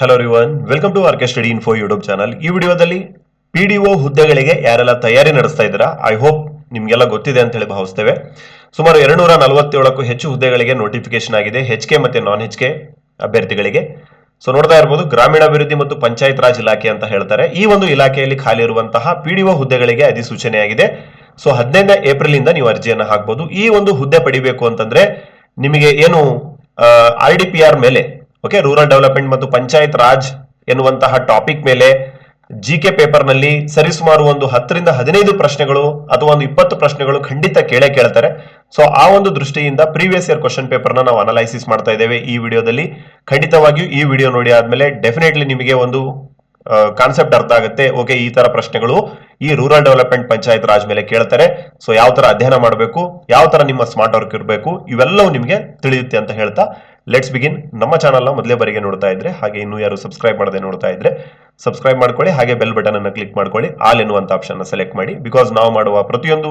Hello ರಿವನ್ welcome to RK study info YouTube channel ಈ ವಿಡಿಯೋದಲ್ಲಿ P D ಒ ಹುದ್ದೆಗಳಿಗೆ ಯಾರೆಲ್ಲ ತಯಾರಿ ನಡೆಸ್ತಾ ಇದ್ದೀರಾ? ಐ ಹೋಪ್ ನಿಮಗೆಲ್ಲ ಗೊತ್ತಿದೆ ಅಂತ ಹೇಳಿ ಭಾವಿಸ್ತೇವೆ. ಸುಮಾರು ಎರಡ್ನೂರ ನಲವತ್ತೇಳಕ್ಕೂ ಹೆಚ್ಚು ಹುದ್ದೆಗಳಿಗೆ ನೋಟಿಫಿಕೇಶನ್ ಆಗಿದೆ ಹೆಚ್ ಕೆ ಮತ್ತು ನಾನ್ ಹೆಚ್ ಕೆ ಅಭ್ಯರ್ಥಿಗಳಿಗೆ. ಸೊ ನೋಡ್ತಾ ಇರ್ಬೋದು, ಗ್ರಾಮೀಣಾಭಿವೃದ್ಧಿ ಮತ್ತು ಪಂಚಾಯತ್ ರಾಜ್ ಇಲಾಖೆ ಅಂತ ಹೇಳ್ತಾರೆ. ಈ ಒಂದು ಇಲಾಖೆಯಲ್ಲಿ ಖಾಲಿ ಇರುವಂತಹ ಪಿ ಡಿ ಒ ಹುದ್ದೆಗಳಿಗೆ ಅಧಿಸೂಚನೆಯಾಗಿದೆ ಸೊ ಹದಿನೈದನೇ ಏಪ್ರಿಲ್ ಇಂದ ನೀವು ಅರ್ಜಿಯನ್ನು ಹಾಕ್ಬೋದು. ಈ ಒಂದು ಹುದ್ದೆ ಪಡಿಬೇಕು ಅಂತಂದ್ರೆ ನಿಮಗೆ ಏನು ಆರ್ ಡಿ ಪಿ ಆರ್ ಮೇಲೆ ಓಕೆ ರೂರಲ್ ಡೆವಲಪ್ಮೆಂಟ್ ಮತ್ತು ಪಂಚಾಯತ್ ರಾಜ್ ಎನ್ನುವಂತಹ ಟಾಪಿಕ್ ಮೇಲೆ ಜಿ ಕೆ ಪೇಪರ್ನಲ್ಲಿ ಸರಿಸುಮಾರು ಒಂದು ಹತ್ತರಿಂದ ಹದಿನೈದು ಪ್ರಶ್ನೆಗಳು ಅಥವಾ ಒಂದು ಇಪ್ಪತ್ತು ಪ್ರಶ್ನೆಗಳು ಖಂಡಿತ ಕೇಳೇ ಕೇಳ್ತಾರೆ. ಸೊ ಆ ಒಂದು ದೃಷ್ಟಿಯಿಂದ ಪ್ರೀವಿಯಸ್ ಇಯರ್ ಕ್ವಶನ್ ಪೇಪರ್ ನಾವು ಅನಲೈಸಿಸ್ ಮಾಡ್ತಾ ಇದ್ದೇವೆ ಈ ವಿಡಿಯೋದಲ್ಲಿ. ಖಂಡಿತವಾಗಿಯೂ ಈ ವಿಡಿಯೋ ನೋಡಿ ಆದ್ಮೇಲೆ ಡೆಫಿನೆಟ್ಲಿ ನಿಮಗೆ ಒಂದು ಕಾನ್ಸೆಪ್ಟ್ ಅರ್ಥ ಆಗುತ್ತೆ. ಓಕೆ ಈ ತರ ಪ್ರಶ್ನೆಗಳು ಈ ರೂರಲ್ ಡೆವಲಪ್ಮೆಂಟ್ ಪಂಚಾಯತ್ ರಾಜ್ ಮೇಲೆ ಕೇಳ್ತಾರೆ. ಸೊ ಯಾವ ತರ ಅಧ್ಯಯನ ಮಾಡಬೇಕು, ಯಾವ ತರ ನಿಮ್ಮ ಸ್ಮಾರ್ಟ್ ವರ್ಕ್ ಇರಬೇಕು, ಇವೆಲ್ಲವೂ ನಿಮಗೆ ತಿಳಿಯುತ್ತೆ ಅಂತ ಹೇಳ್ತಾ ಲೆಟ್ಸ್ ಬಿಗಿನ್ ನಮ್ಮ ಚಾನಲ್ನ ಮೊದಲೇ ಬಾರಿಗೆ ನೋಡ್ತಾ ಇದ್ರೆ, ಹಾಗೆ ಇನ್ನೂ ಯಾರು ಸಬ್ಸ್ಕ್ರೈಬ್ ಮಾಡದೆ ನೋಡ್ತಾ ಇದ್ರೆ ಸಬ್ಸ್ಕ್ರೈಬ್ ಮಾಡ್ಕೊಳ್ಳಿ, ಹಾಗೆ ಬೆಲ್ ಬಟನ್ ಅನ್ನು ಕ್ಲಿಕ್ ಮಾಡ್ಕೊಳ್ಳಿ ಆಲ್ ಎನ್ನುವಂತ ಆಪ್ಷನ್ ಸೆಲೆಕ್ಟ್ ಮಾಡಿ. ಬಿಕಾಸ್ ನಾವು ಮಾಡುವ ಪ್ರತಿಯೊಂದು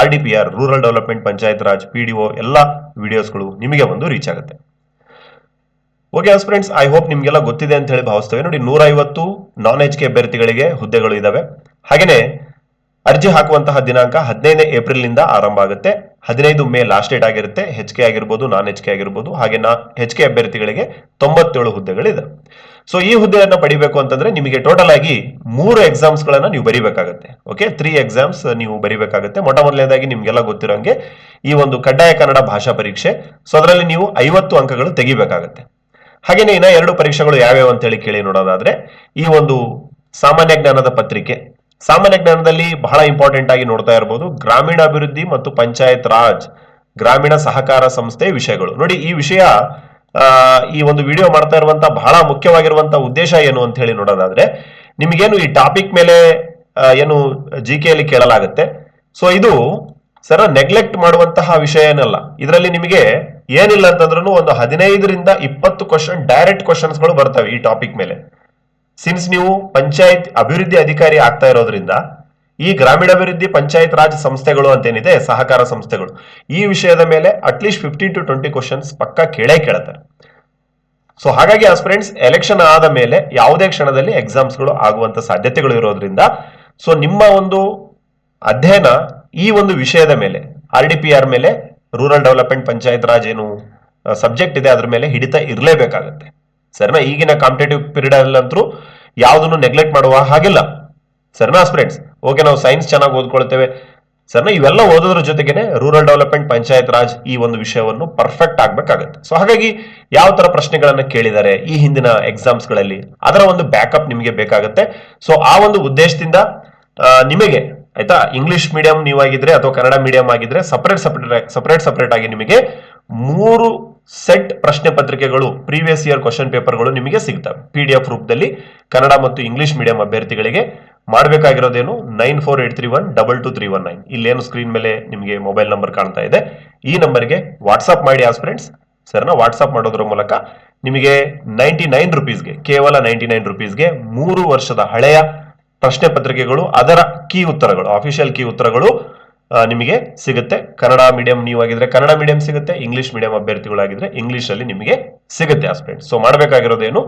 R D P R rural development panchayat raj P D O ಎಲ್ಲ ವಿಡಿಯೋಸ್ಗಳು ನಿಮಗೆ ಒಂದು ರೀಚ್ ಆಗುತ್ತೆ. ಓಕೆ ಫ್ರೆಂಡ್ಸ್ ಐ ಹೋಪ್ ನಿಮಗೆಲ್ಲ ಗೊತ್ತಿದೆ ಅಂತ ಹೇಳಿ ಭಾವಿಸ್ತೇವೆ. ನೋಡಿ ನೂರ ಐವತ್ತು ನಾನ್ ಎಚ್ ಕೆ ಅಭ್ಯರ್ಥಿಗಳಿಗೆ ಹುದ್ದೆಗಳು ಇದಾವೆ. ಹಾಗೇನೆ ಅರ್ಜಿ ಹಾಕುವಂತಹ ದಿನಾಂಕ ಹದಿನೈದನೇ ಏಪ್ರಿಲ್ನಿಂದ ಆರಂಭ ಆಗುತ್ತೆ. ಹದಿನೈದು ಮೇ ಲಾಸ್ಟ್ ಡೇಟ್ ಆಗಿರುತ್ತೆ. ಹೆಚ್ ಕೆ ಆಗಿರ್ಬೋದು ನಾನ್ ಎಚ್ ಕೆ ಆಗಿರ್ಬೋದು, ಹಾಗೆ ನಾ ಹೆಚ್ ಕೆ ಅಭ್ಯರ್ಥಿಗಳಿಗೆ ತೊಂಬತ್ತೇಳು ಹುದ್ದೆಗಳಿದೆ. ಸೊ ಈ ಹುದ್ದೆಯನ್ನು ಪಡಿಬೇಕು ಅಂತಂದ್ರೆ ನಿಮಗೆ ಟೋಟಲ್ ಆಗಿ ಮೂರು ಎಕ್ಸಾಮ್ಸ್ ಗಳನ್ನ ನೀವು ಬರಿಬೇಕಾಗುತ್ತೆ. ಓಕೆ ತ್ರೀ ಎಕ್ಸಾಮ್ಸ್ ನೀವು ಬರಿಬೇಕಾಗುತ್ತೆ. ಮೊಟ್ಟ ಮೊದಲನೇದಾಗಿ ನಿಮ್ಗೆಲ್ಲ ಗೊತ್ತಿರೋಂಗೆ ಈ ಒಂದು ಕಡ್ಡಾಯ ಕನ್ನಡ ಭಾಷಾ ಪರೀಕ್ಷೆ. ಸೊ ಅದರಲ್ಲಿ ನೀವು ಐವತ್ತು ಅಂಕಗಳು ತೆಗಿಬೇಕಾಗತ್ತೆ. ಹಾಗೇನೆ ಇನ್ನ ಎರಡು ಪರೀಕ್ಷೆಗಳು ಯಾವ್ಯಾವ ಅಂತೇಳಿ ಕೇಳಿ ನೋಡೋದಾದ್ರೆ, ಈ ಒಂದು ಸಾಮಾನ್ಯ ಜ್ಞಾನದ ಪತ್ರಿಕೆ ಸಾಮಾನ್ಯ ಜ್ಞಾನದಲ್ಲಿ ಬಹಳ ಇಂಪಾರ್ಟೆಂಟ್ ಆಗಿ ನೋಡ್ತಾ ಇರಬಹುದು ಗ್ರಾಮೀಣಾಭಿವೃದ್ಧಿ ಮತ್ತು ಪಂಚಾಯತ್ ರಾಜ್, ಗ್ರಾಮೀಣ ಸಹಕಾರ ಸಂಸ್ಥೆ ವಿಷಯಗಳು. ನೋಡಿ, ಈ ವಿಷಯ ಈ ಒಂದು ವಿಡಿಯೋ ಮಾಡ್ತಾ ಇರುವಂತ ಬಹಳ ಮುಖ್ಯವಾಗಿರುವಂತಹ ಉದ್ದೇಶ ಏನು ಅಂತ ಹೇಳಿ ನೋಡೋದಾದ್ರೆ, ನಿಮಗೇನು ಈ ಟಾಪಿಕ್ ಮೇಲೆ ಏನು ಜಿ ಕೆಯಲ್ಲಿ ಕೇಳಲಾಗುತ್ತೆ? ಸೊ ಇದು ಸರ ನೆಗ್ಲೆಕ್ಟ್ ಮಾಡುವಂತಹ ವಿಷಯ ಏನಲ್ಲ. ಇದರಲ್ಲಿ ನಿಮಗೆ ಏನಿಲ್ಲ ಅಂತಂದ್ರೂ ಒಂದು ಹದಿನೈದರಿಂದ ಇಪ್ಪತ್ತು ಕ್ವಶನ್ ಡೈರೆಕ್ಟ್ ಕ್ವಶನ್ಸ್ಗಳು ಬರ್ತವೆ ಈ ಟಾಪಿಕ್ ಮೇಲೆ. ಸಿನ್ಸ್ ನೀವು ಪಂಚಾಯತ್ ಅಭಿವೃದ್ಧಿ ಅಧಿಕಾರಿ ಆಗ್ತಾ ಇರೋದ್ರಿಂದ, ಈ ಗ್ರಾಮೀಣಾಭಿವೃದ್ಧಿ ಪಂಚಾಯತ್ ರಾಜ್ ಸಂಸ್ಥೆಗಳು ಅಂತೇನಿದೆ, ಸಹಕಾರ ಸಂಸ್ಥೆಗಳು, ಈ ವಿಷಯದ ಮೇಲೆ at least fifteen to twenty questions ಪಕ್ಕ ಕೇಳೇ ಕೇಳ್ತಾರೆ ಸೊ ಹಾಗಾಗಿ ಆ ಫ್ರೆಂಡ್ಸ್ ಎಲೆಕ್ಷನ್ ಆದ ಮೇಲೆ ಯಾವುದೇ ಕ್ಷಣದಲ್ಲಿ ಎಕ್ಸಾಮ್ಸ್ಗಳು ಆಗುವಂತ ಸಾಧ್ಯತೆಗಳು ಇರೋದ್ರಿಂದ ಸೊ ನಿಮ್ಮ ಒಂದು ಅಧ್ಯಯನ ಈ ಒಂದು ವಿಷಯದ ಮೇಲೆ ಆರ್ ಡಿ ಪಿ ಆರ್ ಮೇಲೆ ರೂರಲ್ ಡೆವಲಪ್ಮೆಂಟ್ ಪಂಚಾಯತ್ ರಾಜ್ ಏನು ಸಬ್ಜೆಕ್ಟ್ ಇದೆ, ಅದ್ರ ಮೇಲೆ ಹಿಡಿತ ಇರಲೇಬೇಕಾಗತ್ತೆ. ಸರಿನಾ ಈಗಿನ ಕಾಂಪಿಟೇಟಿವ್ ಪೀರಿಯಡ್ ಅಲ್ಲಂತರೂ ಯಾವುದನ್ನು ನೆಗ್ಲೆಕ್ಟ್ ಮಾಡುವ ಹಾಗಿಲ್ಲ. ಸರಿನಾ ಫ್ರೆಂಡ್ಸ್ ಓಕೆ ನಾವು ಸೈನ್ಸ್ ಚೆನ್ನಾಗಿ ಓದ್ಕೊಳ್ತೇವೆ. ಸರ್ನ ಇವೆಲ್ಲ ಓದೋದ್ರ ಜೊತೆಗೇನೆ ರೂರಲ್ ಡೆವಲಪ್ಮೆಂಟ್ ಪಂಚಾಯತ್ ರಾಜ್ ಈ ಒಂದು ವಿಷಯವನ್ನು ಪರ್ಫೆಕ್ಟ್ ಆಗ್ಬೇಕಾಗತ್ತೆ. ಸೊ ಹಾಗಾಗಿ ಯಾವ ತರ ಪ್ರಶ್ನೆಗಳನ್ನ ಕೇಳಿದ್ದಾರೆ ಈ ಹಿಂದಿನ ಎಕ್ಸಾಮ್ಸ್ಗಳಲ್ಲಿ ಅದರ ಒಂದು ಬ್ಯಾಕಪ್ ನಿಮಗೆ ಬೇಕಾಗುತ್ತೆ. ಸೊ ಆ ಒಂದು ಉದ್ದೇಶದಿಂದ ನಿಮಗೆ, ಆಯ್ತಾ ಇಂಗ್ಲಿಷ್ ಮೀಡಿಯಂ ನೀವಾಗಿದ್ರೆ ಅಥವಾ ಕನ್ನಡ ಮೀಡಿಯಂ ಆಗಿದ್ರೆ ಸಪರೇಟ್ ಸಪರೇಟ್ ಸಪರೇಟ್ ಸಪರೇಟ್ ಆಗಿ ನಿಮಗೆ ಮೂರು ಸೆಟ್ ಪ್ರಶ್ನೆ ಪತ್ರಿಕೆಗಳು ಪ್ರೀವಿಯಸ್ ಇಯರ್ ಕ್ವಶನ್ ಪೇಪರ್ಗಳು ನಿಮಗೆ ಸಿಗ್ತವೆ. ಪಿ ಡಿ ಎಫ್ ರೂಪದಲ್ಲಿ ಕನ್ನಡ ಮತ್ತು ಇಂಗ್ಲಿಷ್ ಮೀಡಿಯಂ ಅಭ್ಯರ್ಥಿಗಳಿಗೆ ಮಾಡಬೇಕಾಗಿರೋದೇನು? Nine four eight three one double two three one nine ಇಲ್ಲೇನು ಸ್ಕ್ರೀನ್ ಮೇಲೆ ನಿಮಗೆ ಮೊಬೈಲ್ ನಂಬರ್ ಕಾಣ್ತಾ ಇದೆ. ಈ ನಂಬರ್ಗೆ ವಾಟ್ಸಪ್ ಮಾಡಿ ಆಸ್ ಫ್ರೆಂಡ್ಸ್ ಸರ್ನ ವಾಟ್ಸಪ್ ಮಾಡೋದ್ರ ಮೂಲಕ ನಿಮಗೆ ನೈಂಟಿ ನೈನ್ ರುಪೀಸ್ಗೆ ಕೇವಲ ನೈಂಟಿ ನೈನ್ ರುಪೀಸ್ಗೆ ಮೂರು ವರ್ಷದ ಹಳೆಯ ಪ್ರಶ್ನೆ ಪತ್ರಿಕೆಗಳು, ಅದರ ಕೀ ಉತ್ತರಗಳು ಅಫಿಷಿಯಲ್ ಕೀ ಉತ್ತರಗಳು ನಿಮಗೆ ಸಿಗುತ್ತೆ. ಕನ್ನಡ ಮೀಡಿಯಂ ನೀವು ಆಗಿದ್ರೆ ಕನ್ನಡ ಮೀಡಿಯಂ ಸಿಗುತ್ತೆ ಇಂಗ್ಲಿಷ್ ಮೀಡಿಯಂ ಅಭ್ಯರ್ಥಿಗಳಾಗಿದ್ರೆ ಇಂಗ್ಲಿಷ್ ಅಲ್ಲಿ ನಿಮಗೆ ಸಿಗುತ್ತೆ ಆಸ್ಪೆಂಟ್ so ಮಾಡಬೇಕಾಗಿರೋದೇನು?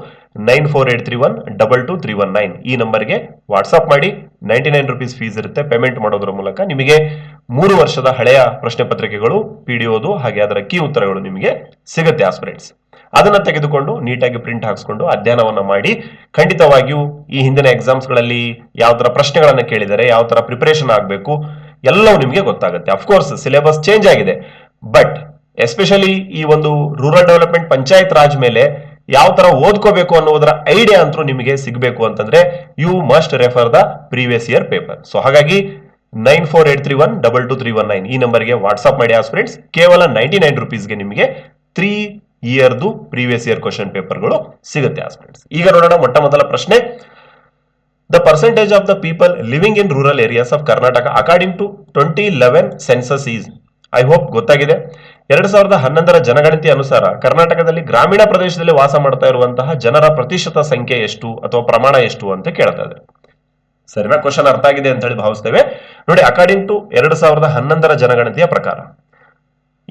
Nine four eight three one double two three one nine ಈ ನಂಬರ್ಗೆ ವಾಟ್ಸ್ಆಪ್ ಮಾಡಿ. ನೈಂಟಿ ನೈನ್ ರುಪೀಸ್ ಫೀಸ್ ಇರುತ್ತೆ. ಪೇಮೆಂಟ್ ಮಾಡೋದ್ರ ಮೂಲಕ ನಿಮಗೆ ಮೂರು ವರ್ಷದ ಹಳೆಯ ಪ್ರಶ್ನೆ ಪತ್ರಿಕೆಗಳು ಪಿ ಡಿ ಓದು, ಹಾಗೆ ಅದರ ಕೀ ಉತ್ತರಗಳು ನಿಮಗೆ ಸಿಗುತ್ತೆ ಆಸ್ಪಿರೆಂಟ್ಸ್ ಅದನ್ನ ತೆಗೆದುಕೊಂಡು ನೀಟಾಗಿ ಪ್ರಿಂಟ್ ಹಾಕ್ಸ್ಕೊಂಡು ಅಧ್ಯಯನವನ್ನ ಮಾಡಿ ಖಂಡಿತವಾಗಿಯೂ ಈ ಹಿಂದಿನ ಎಕ್ಸಾಮ್ಸ್ಗಳಲ್ಲಿ ಯಾವ ತರ ಪ್ರಶ್ನೆಗಳನ್ನ ಕೇಳಿದರೆ ಯಾವ ತರ ಪ್ರಿಪರೇಷನ್ ಆಗಬೇಕು ಎಲ್ಲವೂ ನಿಮಗೆ ಗೊತ್ತಾಗುತ್ತೆ. ಅಫ್ಕೋರ್ಸ್ ಸಿಲೆಬಸ್ ಚೇಂಜ್ ಆಗಿದೆ. ಬಟ್ ಎಸ್ಪೆಷಲಿ ಈ ಒಂದು ರೂರಲ್ ಡೆವಲಪ್ಮೆಂಟ್ ಪಂಚಾಯತ್ ರಾಜ್ ಮೇಲೆ ಯಾವ ತರ ಓದ್ಕೋಬೇಕು ಅನ್ನೋದರ ಐಡಿಯಾ ಅಂತೂ ನಿಮಗೆ ಸಿಗಬೇಕು ಅಂತಂದ್ರೆ you must refer the previous year paper so ಹಾಗಾಗಿ nine four eight three one double two three one nine ಈ ನಂಬರ್ಗೆ ವಾಟ್ಸ್ಆಪ್ ಮಾಡಿ ಫ್ರೆಂಡ್ಸ್ ಕೇವಲ ನೈಂಟಿ ನೈನ್ ರುಪೀಸ್ಗೆ ನಿಮಗೆ ತ್ರೀ ಇಯರ್ದು ಪ್ರೀವಿಯಸ್ ಇಯರ್ ಕ್ವಶನ್ ಪೇಪರ್ಗಳು ಸಿಗುತ್ತೆ ಫ್ರೆಂಡ್ಸ್ ಈಗ ನೋಡೋಣ ಮೊಟ್ಟ ಮೊದಲ ಪ್ರಶ್ನೆ. The percentage of the people living in rural areas of Karnataka according twenty eleven census is I hope ಗೊತ್ತಾಗಿದೆ. ಎರಡು ಸಾವಿರದ ಹನ್ನೊಂದರ ಜನಗಣತಿ ಅನುಸಾರ ಕರ್ನಾಟಕದಲ್ಲಿ ಗ್ರಾಮೀಣ ಪ್ರದೇಶದಲ್ಲಿ ವಾಸ ಮಾಡ್ತಾ ಇರುವಂತಹ ಜನರ ಪ್ರತಿಶತ ಸಂಖ್ಯೆ ಎಷ್ಟು ಅಥವಾ ಪ್ರಮಾಣ ಎಷ್ಟು ಅಂತ ಕೇಳ್ತಾ ಇದೆ. ಸರಿನಾ ಕ್ವಶನ್ ಅರ್ಥ ಆಗಿದೆ ಅಂತ ಹೇಳಿ ಭಾವಿಸ್ತೇವೆ. ನೋಡಿ ಅಕಾರ್ಡಿಂಗ್ ಟು ಎರಡು ಸಾವಿರದ ಹನ್ನೊಂದರ ಜನಗಣತಿಯ ಪ್ರಕಾರ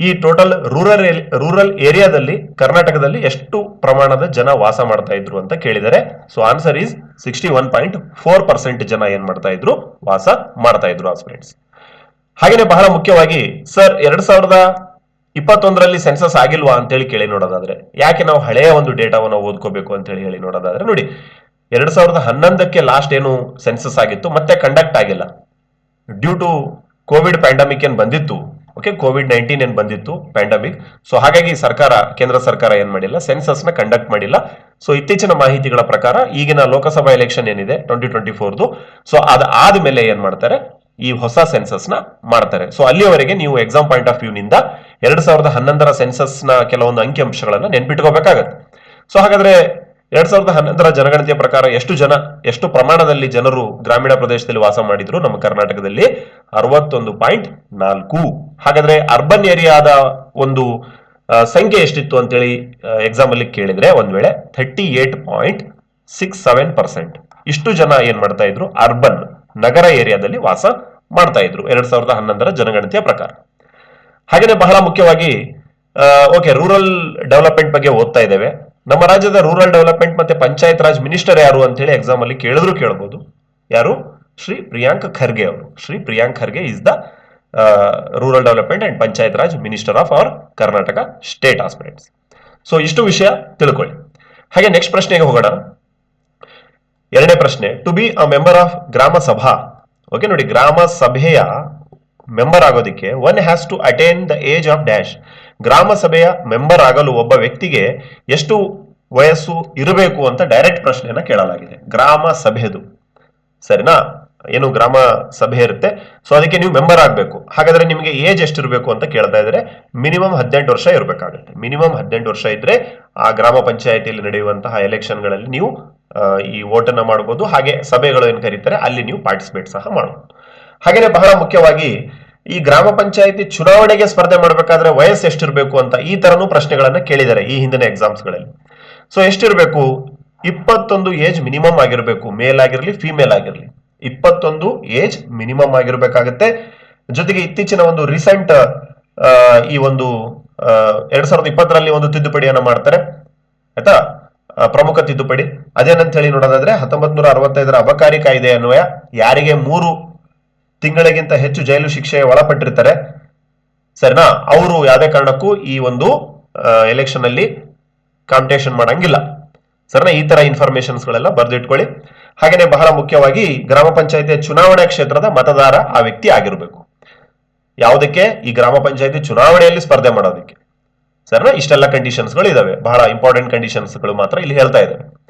ಈ ಟೋಟಲ್ ರೂರಲ್ ರೂರಲ್ ಏರಿಯಾದಲ್ಲಿ ಕರ್ನಾಟಕದಲ್ಲಿ ಎಷ್ಟು ಪ್ರಮಾಣದ ಜನ ವಾಸ ಮಾಡ್ತಾ ಇದ್ರು ಅಂತ ಕೇಳಿದರೆ so answer is sixty one point four percent ಜನ ಏನ್ ಮಾಡ್ತಾ ಇದ್ರು, ವಾಸ ಮಾಡ್ತಾ ಇದ್ರು ಆಸ್ಪಿರೆಂಟ್ಸ್ ಹಾಗೇನೆ ಬಹಳ ಮುಖ್ಯವಾಗಿ ಸರ್ ಎರಡ್ ಸಾವಿರದ ಇಪ್ಪತ್ತೊಂದರಲ್ಲಿ ಸೆನ್ಸಸ್ ಆಗಿಲ್ವಾ ಅಂತೇಳಿ ಕೇಳಿ ನೋಡೋದಾದ್ರೆ, ಯಾಕೆ ನಾವು ಹಳೆಯ ಒಂದು ಡೇಟಾವನ್ನು ಓದ್ಕೋಬೇಕು ಅಂತ ಹೇಳಿ ಹೇಳಿ ನೋಡೋದಾದ್ರೆ, ನೋಡಿ, ಎರಡ್ ಸಾವಿರದ ಹನ್ನೊಂದಕ್ಕೆ ಲಾಸ್ಟ್ ಏನು ಸೆನ್ಸಸ್ ಆಗಿತ್ತು, ಮತ್ತೆ ಕಂಡಕ್ಟ್ ಆಗಿಲ್ಲ. ಡ್ಯೂ ಟು ಕೋವಿಡ್ ಪ್ಯಾಂಡಮಿಕ್ ಏನ್ ಬಂದಿತ್ತು ಓಕೆ ಕೋವಿಡ್ ನೈನ್ಟೀನ್ ಏನು ಬಂದಿತ್ತು? ಪ್ಯಾಂಡಮಿಕ್ ಸೊ ಹಾಗಾಗಿ ಸರ್ಕಾರ, ಕೇಂದ್ರ ಸರ್ಕಾರ ಏನು ಮಾಡಿಲ್ಲ? ಸೆನ್ಸಸ್ನ ಕಂಡಕ್ಟ್ ಮಾಡಿಲ್ಲ. ಸೊ ಇತ್ತೀಚಿನ ಮಾಹಿತಿಗಳ ಪ್ರಕಾರ ಈಗಿನ ಲೋಕಸಭಾ ಎಲೆಕ್ಷನ್ ಏನಿದೆ? ಟ್ವೆಂಟಿ ಟ್ವೆಂಟಿ ಫೋರ್ದು ಸೊ ಅದಾದ ಆದ್ಮೇಲೆ ಏನ್ ಮಾಡ್ತಾರೆ? ಈ ಹೊಸ ಸೆನ್ಸಸ್ನ ಮಾಡ್ತಾರೆ. ಸೊ ಅಲ್ಲಿಯವರೆಗೆ ನೀವು ಎಕ್ಸಾಮ್ ಪಾಯಿಂಟ್ ಆಫ್ ವ್ಯೂ ನಿಂದ ಎರಡ್ ಸಾವಿರದ ಹನ್ನೊಂದರ ಸೆನ್ಸಸ್ನ ಕೆಲವೊಂದು ಅಂಕಿಅಂಶಗಳನ್ನ ನೆನ್ಪಿಟ್ಕೋಬೇಕಾಗತ್ತೆ. ಸೊ ಹಾಗಾದ್ರೆ ಎರಡ್ ಸಾವಿರದ ಹನ್ನೊಂದರ ಜನಗಣತಿಯ ಪ್ರಕಾರ ಎಷ್ಟು ಜನ, ಎಷ್ಟು ಪ್ರಮಾಣದಲ್ಲಿ ಜನರು ಗ್ರಾಮೀಣ ಪ್ರದೇಶದಲ್ಲಿ ವಾಸ ಮಾಡಿದ್ರು ನಮ್ಮ ಕರ್ನಾಟಕದಲ್ಲಿ? ಅರವತ್ತೊಂದು ಪಾಯಿಂಟ್ ನಾಲ್ಕು. ಹಾಗಾದ್ರೆ ಅರ್ಬನ್ ಏರಿಯಾದ ಒಂದು ಸಂಖ್ಯೆ ಎಷ್ಟಿತ್ತು ಅಂತೇಳಿ ಎಕ್ಸಾಮ್ ಅಲ್ಲಿ ಕೇಳಿದ್ರೆ ಒಂದ್ ವೇಳೆ thirty eight point six seven percent ಇಷ್ಟು ಜನ ಏನ್ ಮಾಡ್ತಾ ಇದ್ರು? ಅರ್ಬನ್ ನಗರ ಏರಿಯಾದಲ್ಲಿ ವಾಸ ಮಾಡ್ತಾ ಇದ್ರು ಎರಡ್ ಸಾವಿರದ ಹನ್ನೊಂದರ ಜನಗಣತಿಯ ಪ್ರಕಾರ. ಹಾಗೇನೆ ಬಹಳ ಮುಖ್ಯವಾಗಿ ಓಕೆ ರೂರಲ್ ಡೆವಲಪ್ಮೆಂಟ್ ಬಗ್ಗೆ ಓದ್ತಾ ಇದ್ದೇವೆ. ನಮ್ಮ ರಾಜ್ಯದ ರೂರಲ್ ಡೆವಲಪ್ಮೆಂಟ್ ಮತ್ತೆ ಪಂಚಾಯತ್ ರಾಜ್ ಮಿನಿಸ್ಟರ್ ಯಾರು ಅಂತ ಹೇಳಿ ಎಕ್ಸಾಮ್ ಅಲ್ಲಿ ಕೇಳಿದ್ರು ಕೇಳಬಹುದು ಯಾರು? ಶ್ರೀ ಪ್ರಿಯಾಂಕ್ ಖರ್ಗೆ ಅವರು. Shri Priyank Kharge is the rural development and panchayat raj minister of our Karnataka state aspirants so ಇಷ್ಟು ವಿಷಯ ತಿಳ್ಕೊಳ್ಳಿ. ಹಾಗೆ ನೆಕ್ಸ್ಟ್ ಪ್ರಶ್ನೆಗೆ ಹೋಗೋಣ. ಎರಡನೇ ಪ್ರಶ್ನೆ to be a member of Gram Sabha. Okay ನೋಡಿ, ಗ್ರಾಮ ಸಭೆಯ ಮೆಂಬರ್ ಆಗೋದಕ್ಕೆ one has to attain the age of dash. ಗ್ರಾಮ ಸಭೆಯ ಮೆಂಬರ್ ಆಗಲು ಒಬ್ಬ ವ್ಯಕ್ತಿಗೆ ಎಷ್ಟು ವಯಸ್ಸು ಇರಬೇಕು ಅಂತ ಡೈರೆಕ್ಟ್ ಪ್ರಶ್ನೆಯನ್ನ ಕೇಳಲಾಗಿದೆ. ಗ್ರಾಮ ಸಭೆದು. ಸರಿನಾ? ಏನು ಗ್ರಾಮ ಸಭೆ ಇರುತ್ತೆ. ಸೊ ಅದಕ್ಕೆ ನೀವು ಮೆಂಬರ್ ಆಗಬೇಕು. ಹಾಗಾದ್ರೆ ನಿಮಗೆ ಏಜ್ ಎಷ್ಟಿರಬೇಕು ಅಂತ ಕೇಳ್ತಾ ಇದ್ರೆ ಮಿನಿಮಮ್ ಹದಿನೆಂಟು ವರ್ಷ ಇರಬೇಕಾಗುತ್ತೆ. ಮಿನಿಮಮ್ ಹದಿನೆಂಟು ವರ್ಷ ಇದ್ರೆ ಆ ಗ್ರಾಮ ಪಂಚಾಯತಿಯಲ್ಲಿ ನಡೆಯುವಂತಹ ಎಲೆಕ್ಷನ್ಗಳಲ್ಲಿ ನೀವು ಈ ವೋಟನ್ನು ಮಾಡಬಹುದು ಹಾಗೆ ಸಭೆಗಳು ಏನು ಕರೀತಾರೆ, ಅಲ್ಲಿ ನೀವು ಪಾರ್ಟಿಸಿಪೇಟ್ ಸಹ ಮಾಡಬಹುದು ಹಾಗೆಯೇ ಬಹಳ ಮುಖ್ಯವಾಗಿ ಈ ಗ್ರಾಮ ಪಂಚಾಯಿತಿ ಚುನಾವಣೆಗೆ ಸ್ಪರ್ಧೆ ಮಾಡಬೇಕಾದ್ರೆ ವಯಸ್ಸು ಎಷ್ಟಿರಬೇಕು ಅಂತ ಈ ತರನೂ ಪ್ರಶ್ನೆಗಳನ್ನ ಕೇಳಿದ್ದಾರೆ ಈ ಹಿಂದಿನ ಎಕ್ಸಾಮ್ಸ್ಗಳಲ್ಲಿ ಸೊ ಎಷ್ಟಿರಬೇಕು? ಇಪ್ಪತ್ತೊಂದು ಏಜ್ ಮಿನಿಮಮ್ ಆಗಿರಬೇಕು. ಮೇಲ್ ಆಗಿರಲಿ ಫಿಮೇಲ್ ಆಗಿರಲಿ. ಇಪ್ಪತ್ತೊಂದು ಏಜ್ ಮಿನಿಮಮ್ ಆಗಿರ್ಬೇಕಾಗತ್ತೆ. ಜೊತೆಗೆ ಇತ್ತೀಚಿನ ಒಂದು ರೀಸೆಂಟ್ ಈ ಒಂದು ಎರಡ್ ಸಾವಿರದ ಇಪ್ಪತ್ತರಲ್ಲಿ ಒಂದು ತಿದ್ದುಪಡಿಯನ್ನ ಮಾಡ್ತಾರೆ. ಆಯ್ತಾ? ಪ್ರಮುಖ ತಿದ್ದುಪಡಿ. ಅದೇನಂತ ಹೇಳಿ ನೋಡೋದಾದ್ರೆ ಹತ್ತೊಂಬತ್ ನೂರ ಅರವತ್ತೈದರ ಅಬಕಾರಿ ಕಾಯ್ದೆ ಅನ್ವಯ ಯಾರಿಗೆ ಮೂರು ತಿಂಗಳಿಗಿಂತ ಹೆಚ್ಚು ಜೈಲು ಶಿಕ್ಷೆ ಒಳಪಟ್ಟಿರ್ತಾರೆ. ಸರಿನಾ, ಅವರು ಯಾವುದೇ ಕಾರಣಕ್ಕೂ ಈ ಒಂದು ಎಲೆಕ್ಷನ್ ಅಲ್ಲಿ ಕಾಂಪಿಟೇಷನ್ ಮಾಡಂಗಿಲ್ಲ. ಸರಿನಾ, ಈ ತರ ಇನ್ಫಾರ್ಮೇಶನ್ಸ್ ಗಳೆಲ್ಲ ಬರೆದಿಟ್ಕೊಳ್ಳಿ. ಹಾಗೇನೆ ಬಹಳ ಮುಖ್ಯವಾಗಿ ಗ್ರಾಮ ಪಂಚಾಯತಿಯ ಚುನಾವಣಾ ಕ್ಷೇತ್ರದ ಮತದಾರ ಆ ವ್ಯಕ್ತಿ ಆಗಿರಬೇಕು. ಯಾವುದಕ್ಕೆ? ಈ ಗ್ರಾಮ ಪಂಚಾಯತಿ ಚುನಾವಣೆಯಲ್ಲಿ ಸ್ಪರ್ಧೆ ಮಾಡೋದಕ್ಕೆ. ಸರಿನಾ, ಇಷ್ಟೆಲ್ಲ ಕಂಡೀಷನ್ಸ್ಗಳು ಇದಾವೆ. ಬಹಳ ಇಂಪಾರ್ಟೆಂಟ್ ಕಂಡೀಷನ್ಸ್ಗಳು ಮಾತ್ರ ಇಲ್ಲಿ ಹೇಳ್ತಾ ಇದ್ದಾರೆ.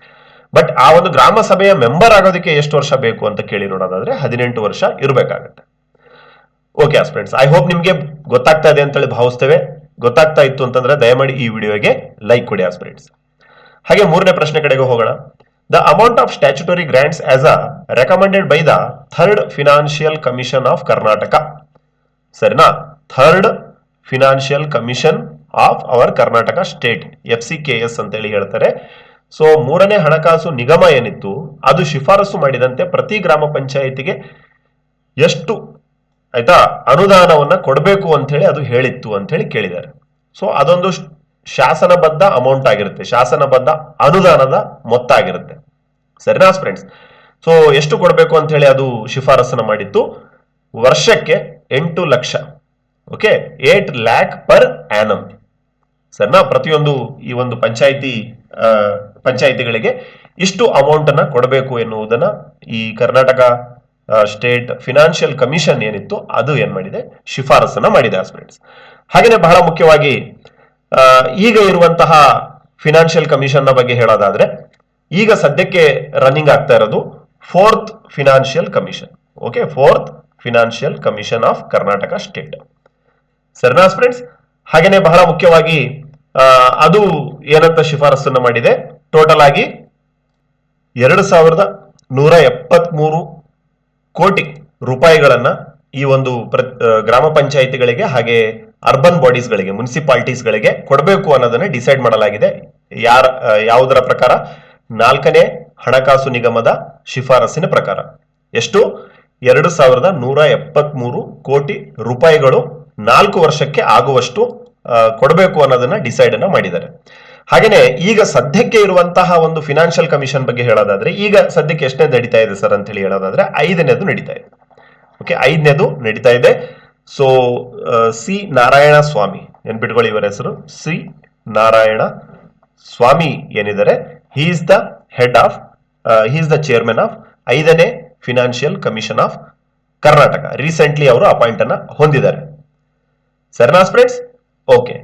ಬಟ್ ಆ ಒಂದು ಗ್ರಾಮ ಸಭೆಯ ಮೆಂಬರ್ ಆಗೋದಕ್ಕೆ ಎಷ್ಟು ವರ್ಷ ಬೇಕು ಅಂತ ಕೇಳಿ ನೋಡೋದಾದ್ರೆ ಹದಿನೆಂಟು ವರ್ಷ ಇರಬೇಕಾಗತ್ತೆ. ಓಕೆ ಫ್ರೆಂಡ್ಸ್ ಐ ಹೋಪ್ ನಿಮಗೆ ಗೊತ್ತಾಗ್ತಾ ಇದೆ ಅಂತೇಳಿ ಭಾವಿಸ್ತೇವೆ. ಗೊತ್ತಾಗ್ತಾ ಇತ್ತು ಅಂತಂದ್ರೆ ದಯಮಾಡಿ ಈ ವಿಡಿಯೋಗೆ ಲೈಕ್ ಕೊಡಿ ಫ್ರೆಂಡ್ಸ್ ಹಾಗೆ ಮೂರನೇ ಪ್ರಶ್ನೆ ಕಡೆಗೆ ಹೋಗೋಣ. The amount of statutory grants as a recommended by the third financial commission of Karnataka ಸರಿನಾ? Third financial commission of our Karnataka state F C K S ಅಂತೇಳಿ ಹೇಳ್ತಾರೆ. ಸೊ ಮೂರನೇ ಹಣಕಾಸು ನಿಗಮ ಏನಿತ್ತು, ಅದು ಶಿಫಾರಸು ಮಾಡಿದಂತೆ ಪ್ರತಿ ಗ್ರಾಮ ಪಂಚಾಯಿತಿಗೆ ಎಷ್ಟು, ಆಯ್ತಾ, ಅನುದಾನವನ್ನ ಕೊಡಬೇಕು ಅಂತ ಹೇಳಿ ಅದು ಹೇಳಿತ್ತು ಅಂತ ಹೇಳಿ ಕೇಳಿದ್ದಾರೆ. ಸೊ ಅದೊಂದು ಶಾಸನಬದ್ಧ ಅಮೌಂಟ್ ಆಗಿರುತ್ತೆ, ಶಾಸನಬದ್ಧ ಅನುದಾನದ ಮೊತ್ತ ಆಗಿರುತ್ತೆ. ಸರಿನಾ ಫ್ರೆಂಡ್ಸ್ ಸೊ ಎಷ್ಟು ಕೊಡಬೇಕು ಅಂತ ಹೇಳಿ ಅದು ಶಿಫಾರಸನ್ನ ಮಾಡಿತ್ತು? ವರ್ಷಕ್ಕೆ ಎಂಟು lakh okay eight lakh per annum. ಸರಿನಾ, ಪ್ರತಿಯೊಂದು ಈ ಒಂದು ಪಂಚಾಯಿತಿ ಪಂಚಾಯಿತಿಗಳಿಗೆ ಇಷ್ಟು ಅಮೌಂಟ್ ಅನ್ನ ಕೊಡಬೇಕು ಎನ್ನುವುದನ್ನ ಈ ಕರ್ನಾಟಕ ಸ್ಟೇಟ್ ಫಿನಾನ್ಷಿಯಲ್ ಕಮಿಷನ್ ಏನಿತ್ತು, ಅದು ಏನ್ ಮಾಡಿದೆ? ಶಿಫಾರಸನ್ನ ಮಾಡಿದೆ ಆಸ್ಪಿರೆಂಟ್ಸ್ ಹಾಗೇನೆ ಬಹಳ ಮುಖ್ಯವಾಗಿ ಈಗ ಇರುವಂತಹ ಫಿನಾನ್ಷಿಯಲ್ ಕಮಿಷನ್ ಬಗ್ಗೆ ಹೇಳೋದಾದ್ರೆ, ಈಗ ಸದ್ಯಕ್ಕೆ ರನ್ನಿಂಗ್ ಆಗ್ತಾ ಇರೋದು fourth financial commission okay fourth financial commission of Karnataka state ಸರಿನಾ ಫ್ರೆಂಡ್ಸ್ ಹಾಗೇನೆ ಬಹಳ ಮುಖ್ಯವಾಗಿ ಅದು ಏನಂತ ಶಿಫಾರಸನ್ನ ಮಾಡಿದೆ? ಟೋಟಲ್ ಆಗಿ ಎರಡು ಸಾವಿರದ ನೂರ ಎಪ್ಪತ್ಮೂರು ಕೋಟಿ ರೂಪಾಯಿಗಳನ್ನು ಈ ಒಂದು ಪ್ರ ಗ್ರಾಮ ಪಂಚಾಯಿತಿಗಳಿಗೆ ಹಾಗೆ ಅರ್ಬನ್ ಬಾಡೀಸ್ಗಳಿಗೆ ಮುನ್ಸಿಪಾಲ್ಟೀಸ್ಗಳಿಗೆ ಕೊಡಬೇಕು ಅನ್ನೋದನ್ನು ಡಿಸೈಡ್ ಮಾಡಲಾಗಿದೆ. ಯಾರ ಯಾವುದರ ಪ್ರಕಾರ? ನಾಲ್ಕನೇ ಹಣಕಾಸು ನಿಗಮದ ಶಿಫಾರಸಿನ ಪ್ರಕಾರ. ಎಷ್ಟು? ಎರಡು ಸಾವಿರದ ನೂರ ಎಪ್ಪತ್ಮೂರು ಕೋಟಿ ರೂಪಾಯಿಗಳು ನಾಲ್ಕು ವರ್ಷಕ್ಕೆ ಆಗುವಷ್ಟು ಕೊಡಬೇಕು ಅನ್ನೋದನ್ನ ಡಿಸೈಡ್ ಅನ್ನ ಮಾಡಿದ್ದಾರೆ. ಹಾಗೇನೆ ಈಗ ಸದ್ಯಕ್ಕೆ ಇರುವಂತಹ ಒಂದು ಫಿನಾನ್ಷಿಯಲ್ ಕಮಿಷನ್ ಬಗ್ಗೆ ಹೇಳೋದಾದ್ರೆ, ಈಗ ಸದ್ಯಕ್ಕೆ ಎಷ್ಟನೇ ನಡೀತಾ ಇದೆ ಸರ್ ಅಂತ ಹೇಳಿ ಹೇಳೋದಾದ್ರೆ, ಐದನೇದು ನಡೀತಾ ಇದೆ. ಓಕೆ ಐದನೇದು ನಡೀತಾ ಇದೆ. ಸೊ ಸಿ ನಾರಾಯಣ ಸ್ವಾಮಿ ನೆನ್ಪಿಟ್ಕೊಳ್ಳಿ ಇವರ ಹೆಸರು? ಸಿ ನಾರಾಯಣ ಸ್ವಾಮಿ ಏನಿದ್ದಾರೆ he is the head of he is the chairman of ಐದನೇ financial commission of Karnataka. Recently ಅವರು ಅಪಾಯಿಂಟ್ ಅನ್ನ ಹೊಂದಿದ್ದಾರೆ. ಸರಿನಾ ಫ್ರೆಂಡ್ಸ್ ಓಕೆ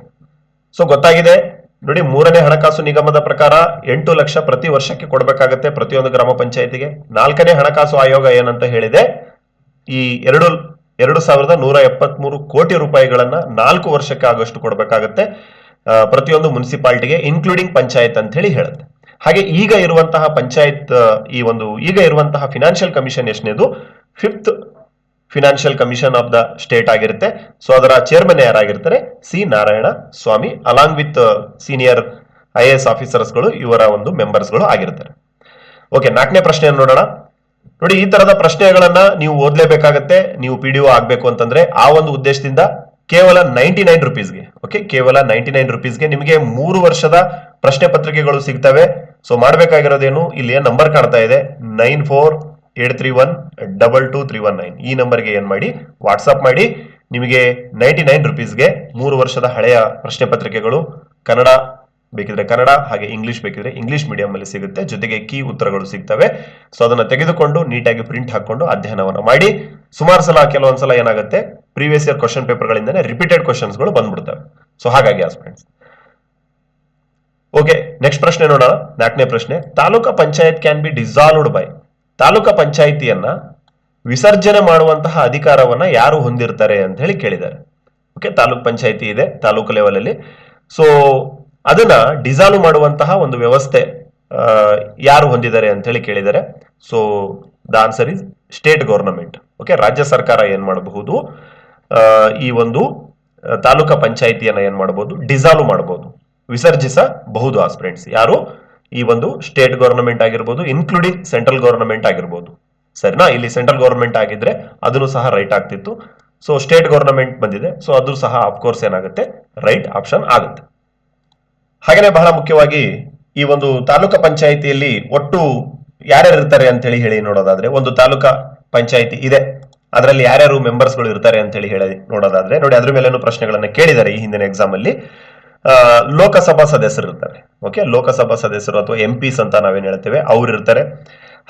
ಸೊ ಗೊತ್ತಾಗಿದೆ. ನೋಡಿ, ಮೂರನೇ ಹಣಕಾಸು ನಿಗಮದ ಪ್ರಕಾರ ಎಂಟು ಲಕ್ಷ ಪ್ರತಿ ವರ್ಷಕ್ಕೆ ಕೊಡಬೇಕಾಗತ್ತೆ ಪ್ರತಿಯೊಂದು ಗ್ರಾಮ ಪಂಚಾಯತಿಗೆ. ನಾಲ್ಕನೇ ಹಣಕಾಸು ಆಯೋಗ ಏನಂತ ಹೇಳಿದೆ, ಈ ಎರಡು ಎರಡು ಸಾವಿರದ ನೂರ ಎಪ್ಪತ್ಮೂರು ಕೋಟಿ ರೂಪಾಯಿಗಳನ್ನ ನಾಲ್ಕು ವರ್ಷಕ್ಕೆ ಆಗೋಷ್ಟು ಕೊಡಬೇಕಾಗತ್ತೆ ಪ್ರತಿಯೊಂದು ಮುನ್ಸಿಪಾಲ್ಟಿಗೆ ಇನ್ಕ್ಲೂಡಿಂಗ್ ಪಂಚಾಯತ್ ಅಂತ ಹೇಳಿ ಹೇಳುತ್ತೆ. ಹಾಗೆ ಈಗ ಇರುವಂತಹ ಪಂಚಾಯತ್ ಈ ಒಂದು, ಈಗ ಇರುವಂತಹ financial commission ಎಷ್ಟನೇದು? Fifth financial commission of the state ಆಗಿರುತ್ತೆ. ಸೊ ಅದರ chairman ಯಾರಾಗಿರ್ತಾರೆ? C Narayana Swamy along with senior I A S ಆಫೀಸರ್ಸ್ಗಳು ಇವರ ಒಂದು ಮೆಂಬರ್ಸ್ಗಳು ಆಗಿರ್ತಾರೆ. ಓಕೆ ನಾಲ್ಕನೇ ಪ್ರಶ್ನೆಯನ್ನು ನೋಡೋಣ. ನೋಡಿ, ಈ ತರದ ಪ್ರಶ್ನೆಗಳನ್ನ ನೀವು ಓದಲೇಬೇಕಾಗತ್ತೆ, ನೀವು ಪಿ ಡಿ ಆಗ್ಬೇಕು ಅಂತಂದ್ರೆ, ಆ ಒಂದು ಉದ್ದೇಶದಿಂದ ಕೇವಲ ನೈಂಟಿ ನೈನ್ ರುಪೀಸ್ಗೆ ಓಕೆ ಕೇವಲ ನೈಂಟಿ ನೈನ್ ರುಪೀಸ್ಗೆ ನಿಮಗೆ ಮೂರು ವರ್ಷದ ಪ್ರಶ್ನೆ ಪತ್ರಿಕೆಗಳು ಸಿಗ್ತವೆ. ಸೊ ಮಾಡಬೇಕಾಗಿರೋದೇನು? ಇಲ್ಲಿ ನಂಬರ್ ಕಾಣ್ತಾ ಇದೆ? Nine four eight three one double two three one nine. ಈ ನಂಬರ್ಗೆ ಏನ್ ಮಾಡಿ ವಾಟ್ಸಪ್ ಮಾಡಿ. ನಿಮಗೆ ನೈಂಟಿ ನೈನ್ ರುಪೀಸ್ಗೆ ಮೂರು ವರ್ಷದ ಹಳೆಯ ಪ್ರಶ್ನೆ ಪತ್ರಿಕೆಗಳು ಕನ್ನಡ ಬೇಕಿದ್ರೆ ಕನ್ನಡ, ಹಾಗೆ ಇಂಗ್ಲಿಷ್ ಬೇಕಿದ್ರೆ ಇಂಗ್ಲಿಷ್ ಮೀಡಿಯಂ ಅಲ್ಲಿ ಸಿಗುತ್ತೆ. ಜೊತೆಗೆ ಕೀ ಉತ್ತರಗಳು ಸಿಗ್ತವೆ. ಸೊ ಅದನ್ನ ತೆಗೆದುಕೊಂಡು ನೀಟಾಗಿ ಪ್ರಿಂಟ್ ಹಾಕೊಂಡು ಅಧ್ಯಯನವನ್ನ ಮಾಡಿ. ಸುಮಾರು ಸಲ ಕೆಲವೊಂದ್ಸಲ ಏನಾಗುತ್ತೆ ಪ್ರೀವಿಯಸ್ ಇಯರ್ ಕ್ವಶನ್ ಪೇಪರ್ಗಳಿಂದನೇ ರಿಪೀಟೆಡ್ ಕ್ವಶನ್ಸ್ಗಳು ಬಂದ್ಬಿಡ್ತವೆ. ಸೊ ಹಾಗಾಗಿ ಫ್ರೆಂಡ್ಸ್ ಓಕೆ ನೆಕ್ಸ್ಟ್ ಪ್ರಶ್ನೆ ನೋಡೋಣ. ನಾಲ್ಕನೇ ಪ್ರಶ್ನೆ, taluka panchayat can be dissolved by taluka ಪಂಚಾಯಿತಿಯನ್ನ ವಿಸರ್ಜನೆ ಮಾಡುವಂತಹ ಅಧಿಕಾರವನ್ನ ಯಾರು ಹೊಂದಿರ್ತಾರೆ ಅಂತ ಹೇಳಿ ಕೇಳಿದ್ದಾರೆ. ಓಕೆ ತಾಲೂಕ್ ಪಂಚಾಯಿತಿ ಇದೆ, ತಾಲೂಕು ಲೆವೆಲ್ ಅಲ್ಲಿ ಸೊ ಅದನ್ನ ಡಿಸಾಲ್ವ್ ಮಾಡುವಂತಹ ಒಂದು ವ್ಯವಸ್ಥೆ ಯಾರು ಹೊಂದಿದ್ದಾರೆ ಅಂತ ಹೇಳಿ ಕೇಳಿದ್ದಾರೆ. So the answer is state government okay ರಾಜ್ಯ ಸರ್ಕಾರ ಏನ್ ಮಾಡಬಹುದು? ಈ ಒಂದು ತಾಲೂಕ ಪಂಚಾಯಿತಿಯನ್ನ ಏನ್ ಮಾಡಬಹುದು? ಡಿಸಾಲ್ವ್ ಮಾಡಬಹುದು. ವಿಸರ್ಜಿಸಬಹುದು ಆಸ್ಪಿರೆಂಟ್ಸ್ ಯಾರು? ಈ ಒಂದು ಸ್ಟೇಟ್ ಗವರ್ನಮೆಂಟ್ ಆಗಿರ್ಬೋದು ಇನ್ಕ್ಲೂಡಿಂಗ್ ಸೆಂಟ್ರಲ್ ಗವರ್ನಮೆಂಟ್ ಆಗಿರ್ಬೋದು. ಸರಿನಾ? ಇಲ್ಲಿ ಸೆಂಟ್ರಲ್ ಗವರ್ನಮೆಂಟ್ ಆಗಿದ್ರೆ ಅದನ್ನು ಸಹ ರೈಟ್ ಆಗ್ತಿತ್ತು. ಸೊ ಸ್ಟೇಟ್ ಗವರ್ನಮೆಂಟ್ ಬಂದಿದೆ. ಸೊ ಅದು ಸಹ ಅಫ್ಕೋರ್ಸ್ ಏನಾಗುತ್ತೆ? ರೈಟ್ ಆಪ್ಷನ್ ಆಗುತ್ತೆ. ಹಾಗೆಯೇ ಬಹಳ ಮುಖ್ಯವಾಗಿ ಈ ಒಂದು ತಾಲೂಕಾ ಪಂಚಾಯಿತಿಯಲ್ಲಿ ಒಟ್ಟು ಯಾರ್ಯಾರು ಇರ್ತಾರೆ ಅಂತ ಹೇಳಿ ಹೇಳಿ ನೋಡೋದಾದ್ರೆ, ಒಂದು ತಾಲೂಕಾ ಪಂಚಾಯಿತಿ ಇದೆ. ಅದರಲ್ಲಿ ಯಾರ್ಯಾರು ಮೆಂಬರ್ಸ್ಗಳು ಇರ್ತಾರೆ ಅಂತ ಹೇಳಿ ಹೇಳಿ ನೋಡೋದಾದ್ರೆ, ನೋಡಿ ಅದ್ರ ಮೇಲೇನು ಪ್ರಶ್ನೆಗಳನ್ನ ಕೇಳಿದ್ದಾರೆ ಈ ಹಿಂದಿನ ಎಕ್ಸಾಮ್ ಅಲ್ಲಿ. ಲೋಕಸಭಾ ಸದಸ್ಯರು ಇರ್ತಾರೆ. ಓಕೆ ಲೋಕಸಭಾ ಸದಸ್ಯರು ಅಥವಾ ಎಂ ಪಿಸ್ ಅಂತ ನಾವೇನ್ ಹೇಳ್ತೇವೆ, ಅವ್ರು ಇರ್ತಾರೆ.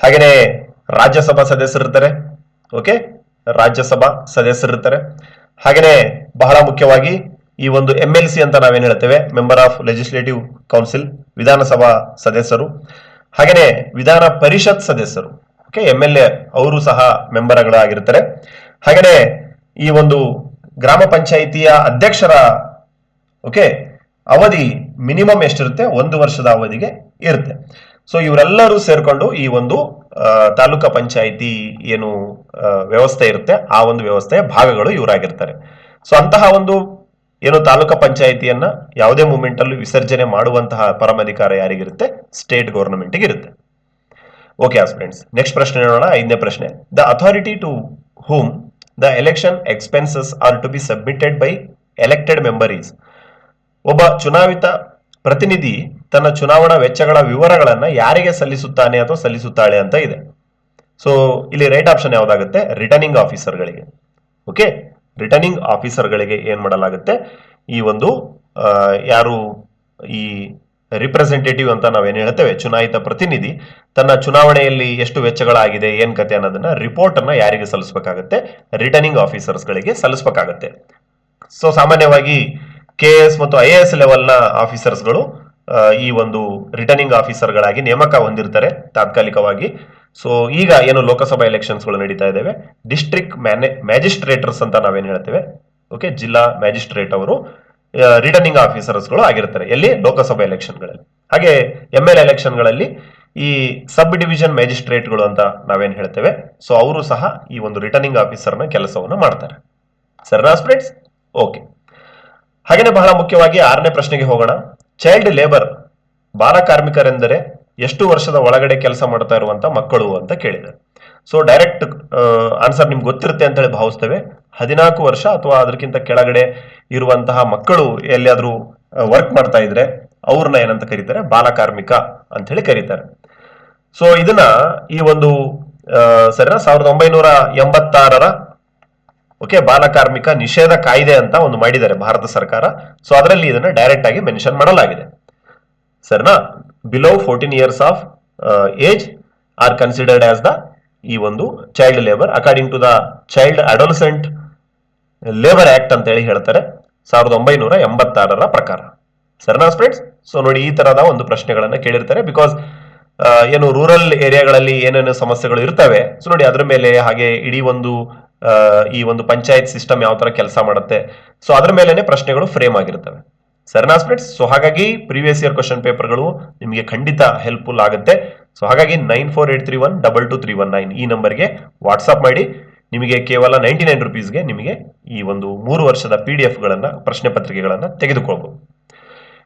ಹಾಗೇನೆ ರಾಜ್ಯಸಭಾ ಸದಸ್ಯರು ಇರ್ತಾರೆ. ಓಕೆ ರಾಜ್ಯಸಭಾ ಸದಸ್ಯರು ಇರ್ತಾರೆ. ಹಾಗೇನೆ ಬಹಳ ಮುಖ್ಯವಾಗಿ ಈ ಒಂದು ಎಂ ಎಲ್ ಸಿ ಅಂತ ನಾವೇನ್ ಹೇಳ್ತೇವೆ ಮೆಂಬರ್ ಆಫ್ ಲೆಜಿಸ್ಲೇಟಿವ್ ಕೌನ್ಸಿಲ್ ವಿಧಾನಸಭಾ ಸದಸ್ಯರು. ಹಾಗೇನೆ ವಿಧಾನ ಪರಿಷತ್ ಸದಸ್ಯರು. ಓಕೆ ಎಂ ಎಲ್ ಎ ಅವರು ಸಹ ಮೆಂಬರ್ಗಳಾಗಿರ್ತಾರೆ. ಹಾಗೇನೆ ಈ ಒಂದು ಗ್ರಾಮ ಪಂಚಾಯಿತಿಯ ಅಧ್ಯಕ್ಷರ ಓಕೆ ಅವಧಿ ಮಿನಿಮಮ್ ಎಷ್ಟಿರುತ್ತೆ? ಒಂದು ವರ್ಷದ ಅವಧಿಗೆ ಇರುತ್ತೆ. ಸೊ ಇವರೆಲ್ಲರೂ ಸೇರ್ಕೊಂಡು ಈ ಒಂದು ತಾಲೂಕಾ ಪಂಚಾಯಿತಿ ಏನು ವ್ಯವಸ್ಥೆ ಇರುತ್ತೆ, ಆ ಒಂದು ವ್ಯವಸ್ಥೆಯ ಭಾಗಗಳು ಇವರಾಗಿರ್ತಾರೆ. ಸೊ ಅಂತಹ ಒಂದು ಏನು ತಾಲೂಕಾ ಪಂಚಾಯಿತಿಯನ್ನ ಯಾವುದೇ ಮೂಮೆಂಟ್ ಅಲ್ಲೂ ವಿಸರ್ಜನೆ ಮಾಡುವಂತಹ ಪರಮಾಧಿಕಾರ ಯಾರಿಗಿರುತ್ತೆ? ಸ್ಟೇಟ್ ಗೌರ್ಮೆಂಟ್ಗೆ ಇರುತ್ತೆ. ಓಕೆ ಫ್ರೆಂಡ್ಸ್ ನೆಕ್ಸ್ಟ್ ಪ್ರಶ್ನೆ ನೋಡೋಣ. ಐದನೇ ಪ್ರಶ್ನೆ. The authority to whom the election expenses are to be submitted by elected member ಒಬ್ಬ ಚುನಾವಿತ ಪ್ರತಿನಿಧಿ ತನ್ನ ಚುನಾವಣಾ ವೆಚ್ಚಗಳ ವಿವರಗಳನ್ನ ಯಾರಿಗೆ ಸಲ್ಲಿಸುತ್ತಾನೆ ಅಥವಾ ಸಲ್ಲಿಸುತ್ತಾಳೆ ಅಂತ ಇದೆ. ಸೊ ಇಲ್ಲಿ ರೈಟ್ ಆಪ್ಷನ್ ಯಾವ್ದಾಗುತ್ತೆ? ರಿಟರ್ನಿಂಗ್ ಆಫೀಸರ್ಗಳಿಗೆ ಓಕೆ ರಿಟರ್ನಿಂಗ್ ಆಫೀಸರ್ಗಳಿಗೆ ಏನು ಮಾಡಲಾಗುತ್ತೆ? ಈ ಒಂದು ಯಾರು ಈ ರಿಪ್ರೆಸೆಂಟೇಟಿವ್ ಅಂತ ನಾವೇನು ಹೇಳ್ತೇವೆ? ಚುನಾಯಿತ ಪ್ರತಿನಿಧಿ ತನ್ನ ಚುನಾವಣೆಯಲ್ಲಿ ಎಷ್ಟು ವೆಚ್ಚಗಳಾಗಿದೆ, ಏನು ಕತೆ ಅನ್ನೋದನ್ನ ರಿಪೋರ್ಟ್ ಅನ್ನ ಯಾರಿಗೆ ಸಲ್ಲಿಸಬೇಕಾಗತ್ತೆ? ರಿಟರ್ನಿಂಗ್ ಆಫೀಸರ್ಸ್ಗಳಿಗೆ ಸಲ್ಲಿಸಬೇಕಾಗತ್ತೆ. ಸೊ ಸಾಮಾನ್ಯವಾಗಿ ಕೆ ಎಸ್ ಮತ್ತು ಐ ಎ ಎಸ್ ಲೆವೆಲ್ನ ಆಫೀಸರ್ಸ್ಗಳು ಈ ಒಂದು ರಿಟರ್ನಿಂಗ್ ಆಫೀಸರ್ಗಳಾಗಿ ನೇಮಕ ಹೊಂದಿರ್ತಾರೆ ತಾತ್ಕಾಲಿಕವಾಗಿ. ಸೊ ಈಗ ಏನು ಲೋಕಸಭಾ ಎಲೆಕ್ಷನ್ಸ್ಗಳು ನಡೀತಾ ಇದ್ದಾವೆ. ಡಿಸ್ಟ್ರಿಕ್ಟ್ ಮ್ಯಾನೆ ಮ್ಯಾಜಿಸ್ಟ್ರೇಟರ್ಸ್ ಅಂತ ನಾವೇನು ಹೇಳ್ತೇವೆ. ಓಕೆ ಜಿಲ್ಲಾ ಮ್ಯಾಜಿಸ್ಟ್ರೇಟ್ ಅವರು ರಿಟರ್ನಿಂಗ್ ಆಫೀಸರ್ಸ್ಗಳು ಆಗಿರ್ತಾರೆ ಎಲ್ಲಿ? ಲೋಕಸಭಾ ಎಲೆಕ್ಷನ್ಗಳಲ್ಲಿ ಹಾಗೆ ಎಂ ಎಲ್ ಎಲೆಕ್ಷನ್ಗಳಲ್ಲಿ ಈ ಸಬ್ ಡಿವಿಷನ್ ಮ್ಯಾಜಿಸ್ಟ್ರೇಟ್ಗಳು ಅಂತ ನಾವೇನು ಹೇಳ್ತೇವೆ. ಸೊ ಅವರು ಸಹ ಈ ಒಂದು ರಿಟರ್ನಿಂಗ್ ಆಫೀಸರ್ನ ಕೆಲಸವನ್ನು ಮಾಡ್ತಾರೆ. ಸರ್ ಫ್ರೆಂಡ್ಸ್ ಓಕೆ ಹಾಗೇನೆ ಬಹಳ ಮುಖ್ಯವಾಗಿ ಆರನೇ ಪ್ರಶ್ನೆಗೆ ಹೋಗೋಣ. ಚೈಲ್ಡ್ ಲೇಬರ್ ಬಾಲ ಕಾರ್ಮಿಕರೆಂದರೆ ಎಷ್ಟು ವರ್ಷದ ಒಳಗಡೆ ಕೆಲಸ ಮಾಡ್ತಾ ಇರುವಂತ ಮಕ್ಕಳು ಅಂತ ಕೇಳಿದೆ. ಸೊ ಡೈರೆಕ್ಟ್ ಆನ್ಸರ್ ನಿಮ್ಗೆ ಗೊತ್ತಿರುತ್ತೆ ಅಂತ ಹೇಳಿ ಭಾವಿಸ್ತೇವೆ. ಹದಿನಾಲ್ಕು ವರ್ಷ ಅಥವಾ ಅದಕ್ಕಿಂತ ಕೆಳಗಡೆ ಇರುವಂತಹ ಮಕ್ಕಳು ಎಲ್ಲಿಯಾದ್ರೂ ವರ್ಕ್ ಮಾಡ್ತಾ ಇದ್ರೆ ಅವ್ರನ್ನ ಏನಂತ ಕರೀತಾರೆ? ಬಾಲಕಾರ್ಮಿಕ ಅಂತ ಹೇಳಿ ಕರೀತಾರೆ. ಸೊ ಇದನ್ನ ಈ ಒಂದು ಸರಿನಾ? ಸಾವಿರದ ಒಂಬೈನೂರ ಎಂಬತ್ತಾರರ ಓಕೆ ಬಾಲಕಾರ್ಮಿಕ ನಿಷೇಧ ಕಾಯ್ದೆ ಅಂತ ಒಂದು ಮಾಡಿದ್ದಾರೆ ಭಾರತ ಸರ್ಕಾರ. ಸೊ ಅದರಲ್ಲಿ ಇದನ್ನ ಡೈರೆಕ್ಟ್ ಆಗಿ ಮೆನ್ಷನ್ ಮಾಡಲಾಗಿದೆ. ಸರಿನಾ? Below fourteen years of age are considered as the ಈ ಒಂದು child labour according to the child adolescent labour act ಅಂತ ಹೇಳಿ ಹೇಳ್ತಾರೆ. ಸಾವಿರದ ಒಂಬೈನೂರ ಎಂಬತ್ತಾರರ ಪ್ರಕಾರ. ಸರಿನಾ ಫ್ರೆಂಡ್ಸ್ ಸೊ ನೋಡಿ ಈ ತರದ ಒಂದು ಪ್ರಶ್ನೆಗಳನ್ನ ಕೇಳಿರ್ತಾರೆ ಬಿಕಾಸ್ ಏನು ರೂರಲ್ ಏರಿಯಾಗಳಲ್ಲಿ ಏನೇನು ಸಮಸ್ಯೆಗಳು ಇರ್ತವೆ. ಸೊ ನೋಡಿ ಅದ್ರ ಮೇಲೆ ಹಾಗೆ ಇಡೀ ಒಂದು ಈ ಒಂದು ಪಂಚಾಯತ್ ಸಿಸ್ಟಮ್ ಯಾವ ತರ ಕೆಲಸ ಮಾಡುತ್ತೆ. ಸೊ ಅದ್ರ ಮೇಲೆನೆ ಪ್ರಶ್ನೆಗಳು ಫ್ರೇಮ್ ಆಗಿರ್ತವೆ ಸರಿನಾ ಫ್ರೆಂಡ್ಸ್ ಸೊ ಹಾಗಾಗಿ ಪ್ರೀವಿಯಸ್ ಇಯರ್ ಕ್ವಶನ್ ಪೇಪರ್ಗಳು ನಿಮಗೆ ಖಂಡಿತ ಹೆಲ್ಪ್ಫುಲ್ ಆಗುತ್ತೆ. ಸೊ ಹಾಗಾಗಿ nine four eight three one double two three one nine ಈ ನಂಬರ್ಗೆ ವಾಟ್ಸಪ್ ಮಾಡಿ. ನಿಮಗೆ ಕೇವಲ ನೈಂಟಿ ನೈನ್ ರುಪೀಸ್ಗೆ ನಿಮಗೆ ಈ ಒಂದು ಮೂರು ವರ್ಷದ ಪಿ ಡಿ ಎಫ್ಗಳನ್ನ ಪ್ರಶ್ನೆ ಪತ್ರಿಕೆಗಳನ್ನು ತೆಗೆದುಕೊಳ್ಬಹುದು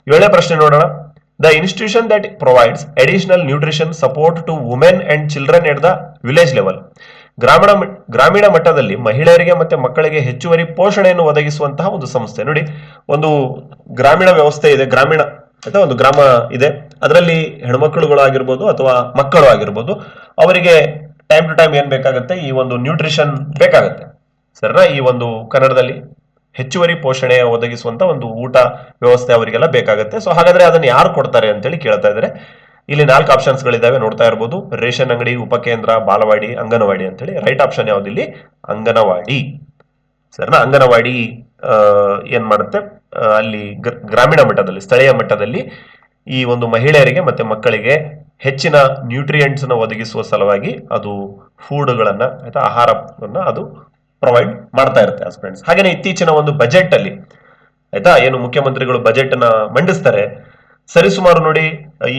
ಏಳನೇ ಪ್ರಶ್ನೆ ನೋಡೋಣ. The institution that provides additional nutrition support to women and children at the village level ಗ್ರಾಮೀಣ ಗ್ರಾಮೀಣ ಮಟ್ಟದಲ್ಲಿ ಮಹಿಳೆಯರಿಗೆ ಮತ್ತೆ ಮಕ್ಕಳಿಗೆ ಹೆಚ್ಚುವರಿ ಪೋಷಣೆಯನ್ನು ಒದಗಿಸುವಂತಹ ಒಂದು ಸಂಸ್ಥೆ. ನೋಡಿ, ಒಂದು ಗ್ರಾಮೀಣ ವ್ಯವಸ್ಥೆ ಇದೆ, ಗ್ರಾಮೀಣ ಅಥವಾ ಒಂದು ಗ್ರಾಮ ಇದೆ. ಅದರಲ್ಲಿ ಹೆಣ್ಮಕ್ಳುಗಳು ಆಗಿರ್ಬೋದು ಅಥವಾ ಮಕ್ಕಳು ಆಗಿರ್ಬೋದು, ಅವರಿಗೆ ಟೈಮ್ ಟು ಟೈಮ್ ಏನ್ ಬೇಕಾಗುತ್ತೆ? ಈ ಒಂದು ನ್ಯೂಟ್ರಿಷನ್ ಬೇಕಾಗುತ್ತೆ. ಸರಿನಾ ಈ ಒಂದು ಕನ್ನಡದಲ್ಲಿ ಹೆಚ್ಚುವರಿ ಪೋಷಣೆ ಒದಗಿಸುವಂತ ಒಂದು ಊಟ ವ್ಯವಸ್ಥೆ ಅವರಿಗೆಲ್ಲ ಬೇಕಾಗುತ್ತೆ. ಸೊ ಹಾಗಾದ್ರೆ ಅದನ್ನ ಯಾರು ಕೊಡ್ತಾರೆ ಅಂತೇಳಿ ಕೇಳ್ತಾ ಇದ್ದಾರೆ. ಇಲ್ಲಿ ನಾಲ್ಕು ಆಪ್ಷನ್ಸ್ ಗಳಿದಾವೆ ನೋಡ್ತಾ ಇರ್ಬೋದು. ರೇಷನ್ ಅಂಗಡಿ, ಉಪಕೇಂದ್ರ, ಬಾಲವಾಡಿ, ಅಂಗನವಾಡಿ ಅಂತೇಳಿ. ರೈಟ್ ಆಪ್ಷನ್ ಯಾವ್ದಿಲ್ಲಿ ಅಂಗನವಾಡಿ. ಸರಿನಾ, ಅಂಗನವಾಡಿ ಏನ್ ಮಾಡುತ್ತೆ? ಅಲ್ಲಿ ಗ್ರ- ಗ್ರಾಮೀಣ ಮಟ್ಟದಲ್ಲಿ, ಸ್ಥಳೀಯ ಮಟ್ಟದಲ್ಲಿ ಈ ಒಂದು ಮಹಿಳೆಯರಿಗೆ ಮತ್ತೆ ಮಕ್ಕಳಿಗೆ ಹೆಚ್ಚಿನ ನ್ಯೂಟ್ರಿಯೆಂಟ್ಸ್ನ ಒದಗಿಸುವ ಸಲುವಾಗಿ ಅದು ಫುಡ್ಗಳನ್ನ ಆಯ್ತಾ, ಆಹಾರವನ್ನ ಅದು ಪ್ರೊವೈಡ್ ಮಾಡ್ತಾ ಇರುತ್ತೆ ಫ್ರೆಂಡ್ಸ್ ಹಾಗೇನೆ ಇತ್ತೀಚಿನ ಒಂದು ಬಜೆಟ್ ಅಲ್ಲಿ, ಆಯ್ತಾ, ಏನು ಮುಖ್ಯಮಂತ್ರಿಗಳು ಬಜೆಟ್ ಮಂಡಿಸ್ತಾರೆ. ಸರಿಸುಮಾರು ನೋಡಿ,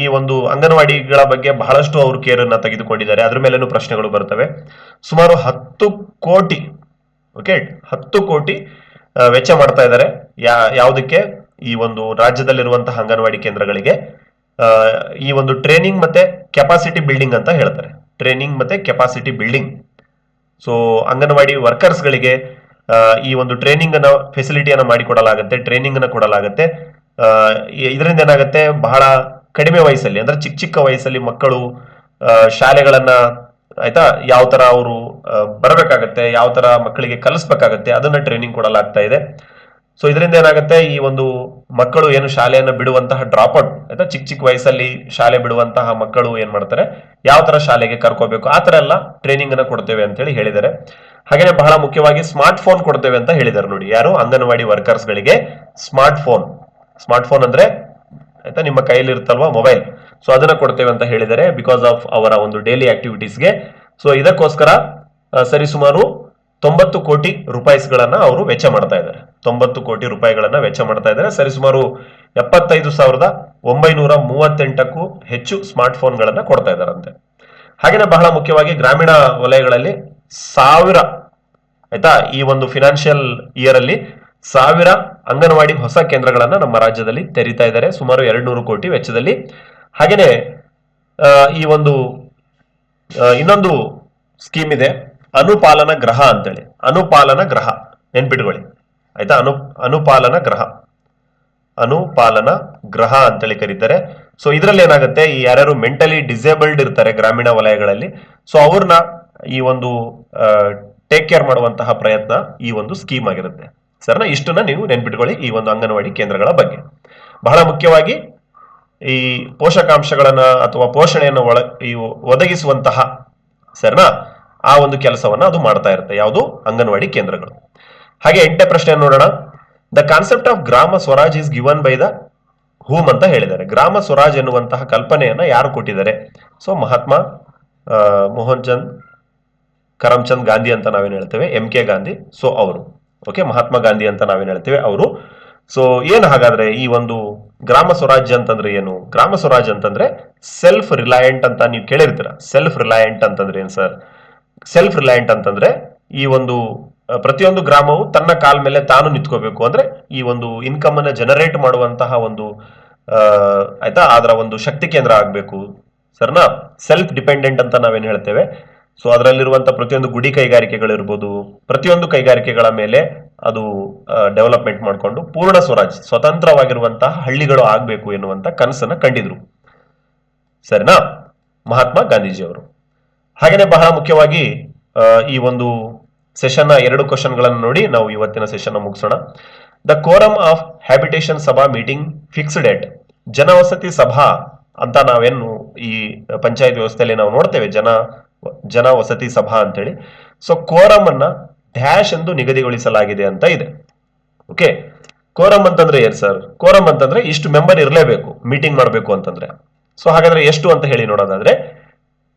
ಈ ಒಂದು ಅಂಗನವಾಡಿಗಳ ಬಗ್ಗೆ ಬಹಳಷ್ಟು ಅವರು ಕೇರ್ ಅನ್ನ ತೆಗೆದುಕೊಂಡಿದ್ದಾರೆ. ಅದ್ರ ಮೇಲೇನು ಪ್ರಶ್ನೆಗಳು ಬರ್ತವೆ ಸುಮಾರು ಹತ್ತು ಕೋಟಿ ಓಕೆ ಹತ್ತು ಕೋಟಿ ವೆಚ್ಚ ಮಾಡ್ತಾ ಇದ್ದಾರೆ. ಯಾ, ಯಾವುದಕ್ಕೆ? ಈ ಒಂದು ರಾಜ್ಯದಲ್ಲಿರುವಂತಹ ಅಂಗನವಾಡಿ ಕೇಂದ್ರಗಳಿಗೆ. ಈ ಒಂದು ಟ್ರೈನಿಂಗ್ ಮತ್ತೆ ಕೆಪಾಸಿಟಿ ಬಿಲ್ಡಿಂಗ್ ಅಂತ ಹೇಳ್ತಾರೆ. ಟ್ರೈನಿಂಗ್ ಮತ್ತೆ ಕೆಪಾಸಿಟಿ ಬಿಲ್ಡಿಂಗ್ ಸೊ ಅಂಗನವಾಡಿ ವರ್ಕರ್ಸ್ಗಳಿಗೆ ಈ ಒಂದು ಟ್ರೈನಿಂಗ್ ಅನ್ನ ಫೆಸಿಲಿಟಿಯನ್ನು ಮಾಡಿಕೊಡಲಾಗುತ್ತೆ ಟ್ರೈನಿಂಗ್ ಅನ್ನ ಕೊಡಲಾಗುತ್ತೆ. ಇದರಿಂದ ಏನಾಗುತ್ತೆ? ಬಹಳ ಕಡಿಮೆ ವಯಸ್ಸಲ್ಲಿ, ಅಂದ್ರೆ ಚಿಕ್ಕ ಚಿಕ್ಕ ವಯಸ್ಸಲ್ಲಿ ಮಕ್ಕಳು ಶಾಲೆಗಳನ್ನ ಆಯ್ತಾ, ಯಾವ ತರ ಅವರು ಬರಬೇಕಾಗತ್ತೆ, ಯಾವ ತರ ಮಕ್ಕಳಿಗೆ ಕಲಿಸ್ಬೇಕಾಗತ್ತೆ, ಅದನ್ನ ಟ್ರೈನಿಂಗ್ ಕೊಡಲಾಗ್ತಾ ಇದೆ. ಸೊ ಇದರಿಂದ ಏನಾಗುತ್ತೆ? ಈ ಒಂದು ಮಕ್ಕಳು ಏನು ಶಾಲೆಯನ್ನ ಬಿಡುವಂತಹ ಡ್ರಾಪ್ ಔಟ್ ಆಯ್ತಾ, ಚಿಕ್ಕ ಚಿಕ್ಕ ವಯಸ್ಸಲ್ಲಿ ಶಾಲೆ ಬಿಡುವಂತಹ ಮಕ್ಕಳು ಏನ್ ಮಾಡ್ತಾರೆ? ಯಾವ ತರ ಶಾಲೆಗೆ ಕರ್ಕೋಬೇಕು? ಆ ತರ ಎಲ್ಲ ಟ್ರೈನಿಂಗ್ ಅನ್ನ ಕೊಡ್ತೇವೆ ಅಂತ ಹೇಳಿ ಹೇಳಿದ್ದಾರೆ. ಹಾಗೇನೆ ಬಹಳ ಮುಖ್ಯವಾಗಿ ಸ್ಮಾರ್ಟ್ ಫೋನ್ ಕೊಡ್ತೇವೆ ಅಂತ ಹೇಳಿದ್ದಾರೆ ನೋಡಿ ಯಾರು? ಅಂಗನವಾಡಿ ವರ್ಕರ್ಸ್ ಗಳಿಗೆ ಸ್ಮಾರ್ಟ್ ಫೋನ್ ಸ್ಮಾರ್ಟ್ ಫೋನ್ ಅಂದ್ರೆ ಆಯ್ತಾ ನಿಮ್ಮ ಕೈಯಲ್ಲಿ ಇರುತ್ತಲ್ವಾ ಮೊಬೈಲ್. ಸೊ ಅದನ್ನ ಕೊಡ್ತೇವೆ ಅಂತ ಹೇಳಿದರೆ ಬಿಕಾಸ್ ಆಫ್ ಅವರ ಒಂದು ಡೈಲಿ ಆಕ್ಟಿವಿಟೀಸ್ಗೆ ಸೊ ಇದಕ್ಕೋಸ್ಕರ ಸರಿಸುಮಾರು ತೊಂಬತ್ತು ಕೋಟಿ ರೂಪಾಯಿಸ್ಗಳನ್ನ ಅವರು ವೆಚ್ಚ ಮಾಡ್ತಾ ಇದ್ದಾರೆ. ತೊಂಬತ್ತು ಕೋಟಿ ರೂಪಾಯಿಗಳನ್ನ ವೆಚ್ಚ ಮಾಡ್ತಾ ಇದ್ದಾರೆ. ಸರಿಸುಮಾರು ಎಪ್ಪತ್ತೈದು ಸಾವಿರದ ಒಂಬೈನೂರ ಮೂವತ್ತೆಂಟಕ್ಕೂ ಹೆಚ್ಚು ಸ್ಮಾರ್ಟ್ ಫೋನ್ಗಳನ್ನ ಕೊಡ್ತಾ ಇದ್ದಾರಂತೆ. ಹಾಗೇನೆ ಬಹಳ ಮುಖ್ಯವಾಗಿ ಗ್ರಾಮೀಣ ವಲಯಗಳಲ್ಲಿ ಸಾವಿರ, ಆಯ್ತಾ, ಈ ಒಂದು ಫಿನಾನ್ಷಿಯಲ್ ಇಯರ್ ಅಲ್ಲಿ ಸಾವಿರ ಅಂಗನವಾಡಿ ಹೊಸ ಕೇಂದ್ರಗಳನ್ನು ನಮ್ಮ ರಾಜ್ಯದಲ್ಲಿ ತೆರೀತಾ ಇದ್ದಾರೆ. ಸುಮಾರು ಎರಡು ನೂರು ಕೋಟಿ ವೆಚ್ಚದಲ್ಲಿ. ಹಾಗೆಯೇ ಈ ಒಂದು ಇನ್ನೊಂದು ಸ್ಕೀಮ್ ಇದೆ. ಅನುಪಾಲನ ಗ್ರಹ ಅಂತೇಳಿ. ಅನುಪಾಲನ ಗ್ರಹ. ನೆನ್ಪಿಟ್ಕೊಳ್ಳಿ. ಆಯ್ತಾ? ಅನು, ಅನುಪಾಲನ ಗ್ರಹ. ಅನುಪಾಲನ ಗ್ರಹ ಅಂತೇಳಿ ಕರೀತಾರೆ. ಸೊ ಇದರಲ್ಲಿ ಏನಾಗುತ್ತೆ ಈ ಯಾರ್ಯಾರು ಮೆಂಟಲಿ ಡಿಸೇಬಲ್ಡ್ ಇರ್ತಾರೆ ಗ್ರಾಮೀಣ ವಲಯಗಳಲ್ಲಿ, ಸೊ, ಅವ್ರನ್ನ ಈ ಒಂದು ಟೇಕ್ ಕೇರ್ ಮಾಡುವಂತಹ ಪ್ರಯತ್ನ ಈ ಒಂದು ಸ್ಕೀಮ್ ಆಗಿರುತ್ತೆ. ಸರ್ನ ಇಷ್ಟನ್ನ ನೀವು ನೆನ್ಪಿಟ್ಕೊಳ್ಳಿ ಈ ಒಂದು ಅಂಗನವಾಡಿ ಕೇಂದ್ರಗಳ ಬಗ್ಗೆ. ಬಹಳ ಮುಖ್ಯವಾಗಿ ಈ ಪೋಷಕಾಂಶಗಳನ್ನ ಅಥವಾ ಪೋಷಣೆಯನ್ನು ಒಳ, ಈ ಒದಗಿಸುವಂತಹ ಸರ್ನಾ ಆ ಒಂದು ಕೆಲಸವನ್ನ ಅದು ಮಾಡ್ತಾ ಇರುತ್ತೆ, ಯಾವುದು? ಅಂಗನವಾಡಿ ಕೇಂದ್ರಗಳು. ಹಾಗೆ ಎಂಟನೇ ಪ್ರಶ್ನೆ ನೋಡೋಣ. The concept of Gram Swaraj is given by the whom ಅಂತ ಹೇಳಿದ್ದಾರೆ. ಗ್ರಾಮ ಸ್ವರಾಜ್ ಎನ್ನುವಂತಹ ಕಲ್ಪನೆಯನ್ನ ಯಾರು ಕೊಟ್ಟಿದ್ದಾರೆ? ಸೊ ಮಹಾತ್ಮ ಮೋಹನ್ ಚಂದ್ ಕರಮ್ಚಂದ್ ಗಾಂಧಿ ಅಂತ ನಾವೇನು ಹೇಳ್ತೇವೆ? M K Gandhi. ಸೊ ಅವರು. ಓಕೆ ಮಹಾತ್ಮ ಗಾಂಧಿ ಅಂತ ನಾವೇನು ಹೇಳ್ತೇವೆ? ಅವರು. ಸೊ ಏನು ಹಾಗಾದ್ರೆ ಈ ಒಂದು ಗ್ರಾಮ ಸ್ವರಾಜ್ಯ ಅಂತಂದ್ರೆ ಏನು? ಗ್ರಾಮ ಸ್ವರಾಜ್ ಅಂತಂದ್ರೆ ಸೆಲ್ಫ್ ರಿಲಯಂಟ್ ಅಂತ ನೀವು ಕೇಳಿರ್ತೀರ. ಸೆಲ್ಫ್ ರಿಲಯಂಟ್ ಅಂತಂದ್ರೆ ಏನು ಸರ್? ಸೆಲ್ಫ್ ರಿಲಯಂಟ್ ಅಂತಂದ್ರೆ ಈ ಒಂದು ಪ್ರತಿಯೊಂದು ಗ್ರಾಮವು ತನ್ನ ಕಾಲ ಮೇಲೆ ತಾನು ನಿಂತ್ಕೋಬೇಕು. ಅಂದ್ರೆ ಈ ಒಂದು ಇನ್ಕಮ್ ಅನ್ನ ಜನರೇಟ್ ಮಾಡುವಂತಹ ಒಂದು ಆಯ್ತಾ? ಅದರ ಒಂದು ಶಕ್ತಿ ಕೇಂದ್ರ ಆಗ್ಬೇಕು. ಸರ್ನಾ? ಸೆಲ್ಫ್ ಡಿಪೆಂಡೆಂಟ್ ಅಂತ ನಾವೇನು ಹೇಳ್ತೇವೆ? ಸೊ ಅದರಲ್ಲಿರುವಂತಹ ಪ್ರತಿಯೊಂದು ಗುಡಿ ಕೈಗಾರಿಕೆಗಳಿರ್ಬೋದು, ಪ್ರತಿಯೊಂದು ಕೈಗಾರಿಕೆಗಳ ಮೇಲೆ ಅದು ಡೆವಲಪ್ಮೆಂಟ್ ಮಾಡಿಕೊಂಡು ಪೂರ್ಣ ಸ್ವರಾಜ್, ಸ್ವತಂತ್ರವಾಗಿರುವಂತಹ ಹಳ್ಳಿಗಳು ಆಗಬೇಕು ಎನ್ನುವಂತ ಕನಸನ್ನ ಕಂಡಿದ್ರು. ಸರಿನಾ? ಮಹಾತ್ಮ ಗಾಂಧೀಜಿಯವರು. ಹಾಗೇನೆ ಬಹಳ ಮುಖ್ಯವಾಗಿ ಈ ಒಂದು ಸೆಷನ್ನ ಎರಡು ಕ್ವಶನ್ಗಳನ್ನು ನೋಡಿ ನಾವು ಇವತ್ತಿನ ಸೆಷನ್ ಮುಗಿಸೋಣ. The quorum of habitation Sabha meeting fixed at ಜನವಸತಿ ಸಭಾ ಅಂತ ನಾವೇನು ಈ ಪಂಚಾಯತ್ ವ್ಯವಸ್ಥೆಯಲ್ಲಿ ನಾವು ನೋಡ್ತೇವೆ. ಜನ ಜನ ವಸತಿ ಸಭಾ ಅಂತೇಳಿ. ಸೊ ಕೋರಂ ಅನ್ನ ಡ್ಯಾಶ್ ಎಂದು ನಿಗದಿಗೊಳಿಸಲಾಗಿದೆ ಅಂತ ಇದೆ. ಓಕೆ ಕೋರಂ ಅಂತಂದ್ರೆ ಏನ್ ಸರ್ ಕೋರಂ ಅಂತಂದ್ರೆ ಇಷ್ಟು ಮೆಂಬರ್ ಇರಲೇಬೇಕು ಮೀಟಿಂಗ್ ಮಾಡಬೇಕು ಅಂತಂದ್ರೆ. ಸೊ ಹಾಗಾದ್ರೆ ಎಷ್ಟು ಅಂತ ಹೇಳಿ ನೋಡೋದಾದ್ರೆ,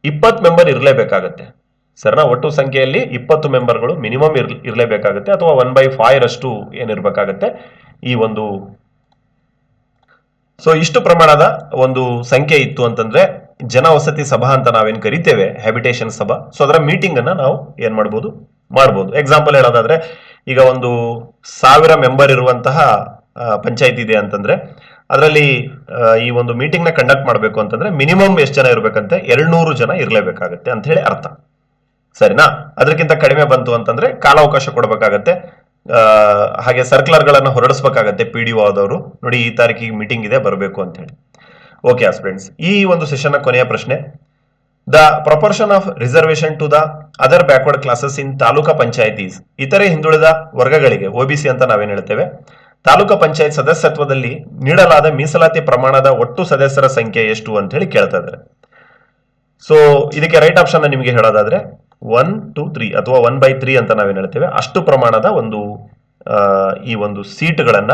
ಇಪ್ಪತ್ತು ಮೆಂಬರ್ ಇರಲೇಬೇಕಾಗತ್ತೆ. ಸರ್ನ ಒಟ್ಟು ಸಂಖ್ಯೆಯಲ್ಲಿ ಇಪ್ಪತ್ತು ಮೆಂಬರ್ಗಳು ಮಿನಿಮಮ್ ಇರ್, ಇರಲೇಬೇಕಾಗತ್ತೆ ಅಥವಾ ಒನ್ ಬೈ ಫೈವ್ ಅಷ್ಟು ಏನಿರಬೇಕಾಗತ್ತೆ ಈ ಒಂದು. ಸೊ ಇಷ್ಟು ಪ್ರಮಾಣದ ಒಂದು ಸಂಖ್ಯೆ ಇತ್ತು ಅಂತಂದ್ರೆ ಜನವಸತಿ ಸಭಾ ಅಂತ ನಾವೇನು ಕರಿತೇವೆ? ಹ್ಯಾಬಿಟೇಷನ್ ಸಭಾ. ಸೊ ಅದರ ಮೀಟಿಂಗ್ ಅನ್ನ ನಾವು ಏನ್ ಮಾಡ್ಬೋದು? ಮಾಡ್ಬೋದು. ಎಕ್ಸಾಂಪಲ್ ಹೇಳೋದಾದ್ರೆ, ಈಗ ಒಂದು ಸಾವಿರ ಮೆಂಬರ್ ಇರುವಂತಹ ಪಂಚಾಯತ್ ಇದೆ ಅಂತಂದ್ರೆ, ಅದರಲ್ಲಿ ಈ ಒಂದು ಮೀಟಿಂಗ್ನ ಕಂಡಕ್ಟ್ ಮಾಡಬೇಕು ಅಂತಂದ್ರೆ ಮಿನಿಮಮ್ ಎಷ್ಟು ಜನ ಇರಬೇಕಂತೆ? ಎರಡ್ನೂರು ಜನ ಇರಲೇಬೇಕಾಗತ್ತೆ ಅಂತ ಹೇಳಿ ಅರ್ಥ. ಸರಿನಾ? ಅದಕ್ಕಿಂತ ಕಡಿಮೆ ಬಂತು ಅಂತಂದ್ರೆ ಕಾಲಾವಕಾಶ ಕೊಡಬೇಕಾಗತ್ತೆ. ಹಾಗೆ ಸರ್ಕ್ಯುಲರ್ ಗಳನ್ನ ಹೊರಡಿಸ್ಬೇಕಾಗತ್ತೆ ಪಿ ಡಿ ಆದವರು. ನೋಡಿ, ಈ ತಾರೀಕಿಗೆ ಮೀಟಿಂಗ್ ಇದೆ, ಬರಬೇಕು ಅಂತ ಹೇಳಿ. ಓಕೆ ಆಸ್ಪಿರೆಂಟ್ಸ್ ಈ ಒಂದು ಸೆಷನ್ ಕೊನೆಯ ಪ್ರಶ್ನೆ. The proportion of reservation to the other backward classes in taluka panchayats, ಇತರೆ ಹಿಂದುಳಿದ ವರ್ಗಗಳಿಗೆ ಒಬಿಸಿ ಅಂತ ನಾವೇನು ಹೇಳ್ತೇವೆ, ತಾಲೂಕಾ ಪಂಚಾಯತ್ ಸದಸ್ಯತ್ವದಲ್ಲಿ ನೀಡಲಾದ ಮೀಸಲಾತಿ ಪ್ರಮಾಣದ ಒಟ್ಟು ಸದಸ್ಯರ ಸಂಖ್ಯೆ ಎಷ್ಟು ಅಂತ ಹೇಳಿ ಕೇಳ್ತಾ ಇದ್ದಾರೆ. ಸೊ ಇದಕ್ಕೆ ರೈಟ್ ಆಪ್ಷನ್ ನಿಮಗೆ ಹೇಳೋದಾದ್ರೆ ಒನ್ ಟು ತ್ರೀ ಅಥವಾ ಒನ್ ಬೈ ತ್ರೀ ಅಂತ ನಾವೇನು ಹೇಳ್ತೇವೆ, ಅಷ್ಟು ಪ್ರಮಾಣದ ಒಂದು ಈ ಒಂದು ಸೀಟ್ಗಳನ್ನ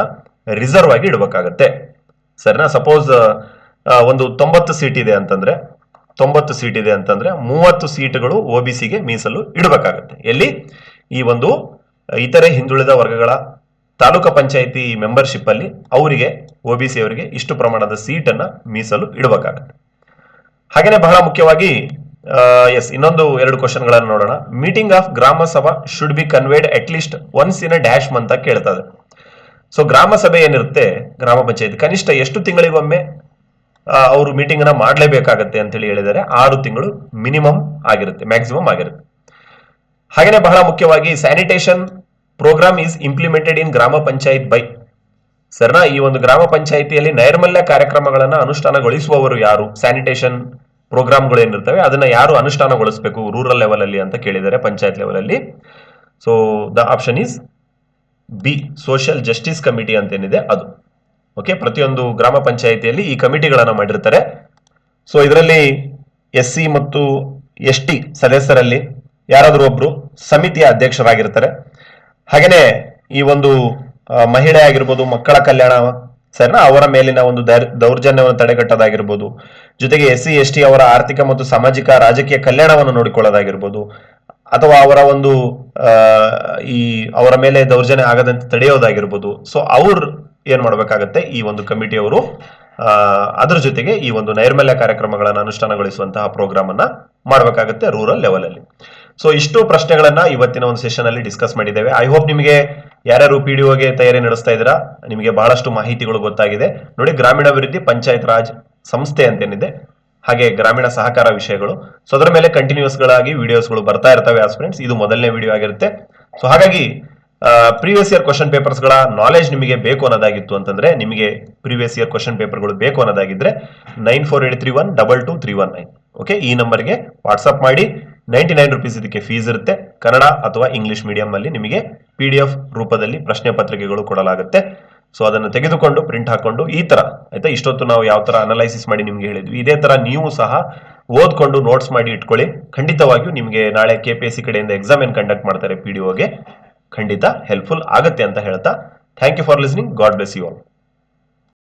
ರಿಸರ್ವ್ ಆಗಿ ಇಡಬೇಕಾಗತ್ತೆ. ಸರಿನಾ? ಸಪೋಸ್ ಒಂದು ತೊಂಬತ್ತು ಸೀಟ್ ಇದೆ ಅಂತಂದ್ರೆ, ತೊಂಬತ್ತು ಸೀಟ್ ಇದೆ ಅಂತಂದ್ರೆ ಮೂವತ್ತು ಸೀಟ್ಗಳು ಒ ಬಿ ಸಿಗೆ ಮೀಸಲು ಇಡಬೇಕಾಗತ್ತೆ. ಎಲ್ಲಿ? ಈ ಒಂದು ಇತರೆ ಹಿಂದುಳಿದ ವರ್ಗಗಳ ತಾಲೂಕು ಪಂಚಾಯಿತಿ ಮೆಂಬರ್ಶಿಪ್ ಅಲ್ಲಿ ಅವರಿಗೆ ಒ ಬಿ ಸಿ ಅವರಿಗೆ ಇಷ್ಟು ಪ್ರಮಾಣದ ಸೀಟನ್ನ ಮೀಸಲು ಇಡಬೇಕಾಗತ್ತೆ. ಹಾಗೇನೆ ಬಹಳ ಮುಖ್ಯವಾಗಿ ಎಸ್ ಇನ್ನೊಂದು ಎರಡು ಕ್ವಶನ್ಗಳನ್ನು ನೋಡೋಣ. Meeting of Gram Sabha should be convened at least once in a dash month ಕೇಳ್ತದೆ ಸೊ ಗ್ರಾಮ ಸಭೆ ಏನಿರುತ್ತೆ? ಗ್ರಾಮ ಪಂಚಾಯತ್. ಕನಿಷ್ಠ ಎಷ್ಟು ತಿಂಗಳಿಗೊಮ್ಮೆ ಅವರು ಮೀಟಿಂಗ್ ಅನ್ನ ಮಾಡಲೇಬೇಕಾಗತ್ತೆ ಅಂತ ಹೇಳಿ ಹೇಳಿದರೆ ಆರು ತಿಂಗಳು ಮಿನಿಮಮ್ ಆಗಿರುತ್ತೆ ಮ್ಯಾಕ್ಸಿಮಮ್ ಆಗಿರುತ್ತೆ. ಹಾಗೇನೆ ಬಹಳ ಮುಖ್ಯವಾಗಿ sanitation programme is implemented in Gram Panchayat by ಸರ್ನ, ಈ ಒಂದು ಗ್ರಾಮ ಪಂಚಾಯಿತಿಯಲ್ಲಿ ನೈರ್ಮಲ್ಯ ಕಾರ್ಯಕ್ರಮಗಳನ್ನು ಅನುಷ್ಠಾನಗೊಳಿಸುವವರು ಯಾರು? ಸ್ಯಾನಿಟೇಷನ್ ಪ್ರೋಗ್ರಾಮ್ಗಳು ಏನಿರ್ತವೆ, ಅದನ್ನ ಯಾರು ಅನುಷ್ಠಾನಗೊಳಿಸಬೇಕು? ರೂರಲ್ ಲೆವೆಲ್ ಅಲ್ಲಿ ಅಂತ ಕೇಳಿದರೆ ಪಂಚಾಯತ್ ಲೆವೆಲ್ ಅಲ್ಲಿ. So the option is B social justice committee ಅಂತ ಏನಿದೆ ಅದು. ಓಕೆ ಪ್ರತಿಯೊಂದು ಗ್ರಾಮ ಪಂಚಾಯಿತಿಯಲ್ಲಿ ಈ ಕಮಿಟಿಗಳನ್ನು ಮಾಡಿರ್ತಾರೆ. ಸೊ ಇದರಲ್ಲಿ ಎಸ್ ಸಿ ಮತ್ತು ಎಸ್ ಟಿ ಸದಸ್ಯರಲ್ಲಿ ಯಾರಾದರೂ ಒಬ್ಬರು ಸಮಿತಿಯ ಅಧ್ಯಕ್ಷರಾಗಿರ್ತಾರೆ. ಹಾಗೇನೆ ಈ ಒಂದು ಮಹಿಳೆ ಆಗಿರ್ಬೋದು, ಮಕ್ಕಳ ಕಲ್ಯಾಣ ಸರಿನಾ ಅವರ ಮೇಲಿನ ಒಂದು ದೌರ್- ದೌರ್ಜನ್ಯವನ್ನು ತಡೆಗಟ್ಟೋದಾಗಿರ್ಬೋದು. ಜೊತೆಗೆ ಎಸ್ ಸಿ, ಎಸ್ ಟಿ ಅವರ ಆರ್ಥಿಕ ಮತ್ತು ಸಾಮಾಜಿಕ ರಾಜಕೀಯ ಕಲ್ಯಾಣವನ್ನು ನೋಡಿಕೊಳ್ಳೋದಾಗಿರ್ಬೋದು. ಅಥವಾ ಅವರ ಒಂದು ಈ, ಅವರ ಮೇಲೆ ದೌರ್ಜನ್ಯ ಆಗದಂತೆ ತಡೆಯೋದಾಗಿರ್ಬೋದು. ಸೊ ಅವ್ರು ಏನ್ ಮಾಡಬೇಕಾಗತ್ತೆ? ಈ ಒಂದು ಕಮಿಟಿಯವರು ಅದರ ಜೊತೆಗೆ ಈ ಒಂದು ನೈರ್ಮಲ್ಯ ಕಾರ್ಯಕ್ರಮಗಳನ್ನು ಅನುಷ್ಠಾನಗೊಳಿಸುವಂತಹ ಪ್ರೋಗ್ರಾಮ್ ಅನ್ನ ಮಾಡಬೇಕಾಗತ್ತೆ ರೂರಲ್ ಲೆವೆಲ್ ಅಲ್ಲಿ. ಸೊ ಇಷ್ಟು ಪ್ರಶ್ನೆಗಳನ್ನ ಇವತ್ತಿನ ಒಂದು ಸೆಷನ್ ಅಲ್ಲಿ ಡಿಸ್ಕಸ್ ಮಾಡಿದ್ದೇವೆ. ಐ ಹೋಪ್ ನಿಮಗೆ ಯಾರ್ಯಾರು ಪಿ ಡಿ ಒಗೆ ತಯಾರಿ ನಡೆಸ್ತಾ ಇದ್ದೀರಾ, ನಿಮಗೆ ಬಹಳಷ್ಟು ಮಾಹಿತಿಗಳು ಗೊತ್ತಾಗಿದೆ. ನೋಡಿ, ಗ್ರಾಮೀಣಾಭಿವೃದ್ಧಿ ಪಂಚಾಯತ್ ರಾಜ್ ಸಂಸ್ಥೆ ಅಂತೇನಿದೆ, ಹಾಗೆ ಗ್ರಾಮೀಣ ಸಹಕಾರ ವಿಷಯಗಳು. ಸೊ ಅದರ ಮೇಲೆ ಕಂಟಿನ್ಯೂಸ್ ಗಳಾಗಿ ವಿಡಿಯೋಸ್ಗಳು ಬರ್ತಾ ಇರ್ತವೆ ಆಸ್ಪಿರೆಂಟ್ಸ್ ಇದು ಮೊದಲನೇ ವಿಡಿಯೋ ಆಗಿರುತ್ತೆ. ಸೊ ಹಾಗಾಗಿ ಪ್ರೀವಿಯಸ್ ಇಯರ್ ಕ್ವಶನ್ ಪೇಪರ್ಸ್ಗಳ ನಾಲೆಜ್ ನಿಮಗೆ ಬೇಕು ಅನ್ನೋದಾಗಿತ್ತು ಅಂತಂದ್ರೆ ನಿಮಗೆ ಪ್ರೀವಿಯಸ್ ಇಯರ್ ಕ್ವಶನ್ ಪೇಪರ್ಗಳು ಬೇಕು ಅನ್ನೋದಾಗಿದ್ರೆ nine four eight three one double two three one nine okay ಈ ನಂಬರ್ಗೆ ವಾಟ್ಸಪ್ ಮಾಡಿ. ನೈಂಟಿ ನೈನ್ ರುಪೀಸ್ ಇದಕ್ಕೆ ಫೀಸ್ ಇರುತ್ತೆ. ಕನ್ನಡ ಅಥವಾ ಇಂಗ್ಲಿಷ್ ಮೀಡಿಯಂ ಅಲ್ಲಿ ನಿಮಗೆ ಪಿ ಡಿ ಎಫ್ ರೂಪದಲ್ಲಿ ಪ್ರಶ್ನೆ ಪತ್ರಿಕೆಗಳು ಕೊಡಲಾಗುತ್ತೆ. ಸೊ ಅದನ್ನು ತೆಗೆದುಕೊಂಡು ಪ್ರಿಂಟ್ ಹಾಕೊಂಡು, ಈ ತರ. ಆಯ್ತಾ? ಇಷ್ಟೊತ್ತು ನಾವು ಯಾವ ತರ ಅನಲೈಸಿಸ್ ಮಾಡಿ ನಿಮ್ಗೆ ಹೇಳಿದ್ವಿ. ಇದೇ ತರ ನೀವು ಸಹ ಓದ್ಕೊಂಡು ನೋಟ್ಸ್ ಮಾಡಿ ಇಟ್ಕೊಳ್ಳಿ. ಖಂಡಿತವಾಗಿಯೂ ನಿಮಗೆ ನಾಳೆ ಕೆ ಪಿ ಎಸ್ ಸಿ ಕಡೆಯಿಂದ ಎಕ್ಸಾಮ್ ಏನು ಕಂಡಕ್ಟ್ ಮಾಡ್ತಾರೆ ಪಿ ಡಿ ಖಂಡಿತ ಹೆಲ್ಪ್ಫುಲ್ ಆಗುತ್ತೆ ಅಂತ ಹೇಳ್ತಾ thank you for listening God bless you all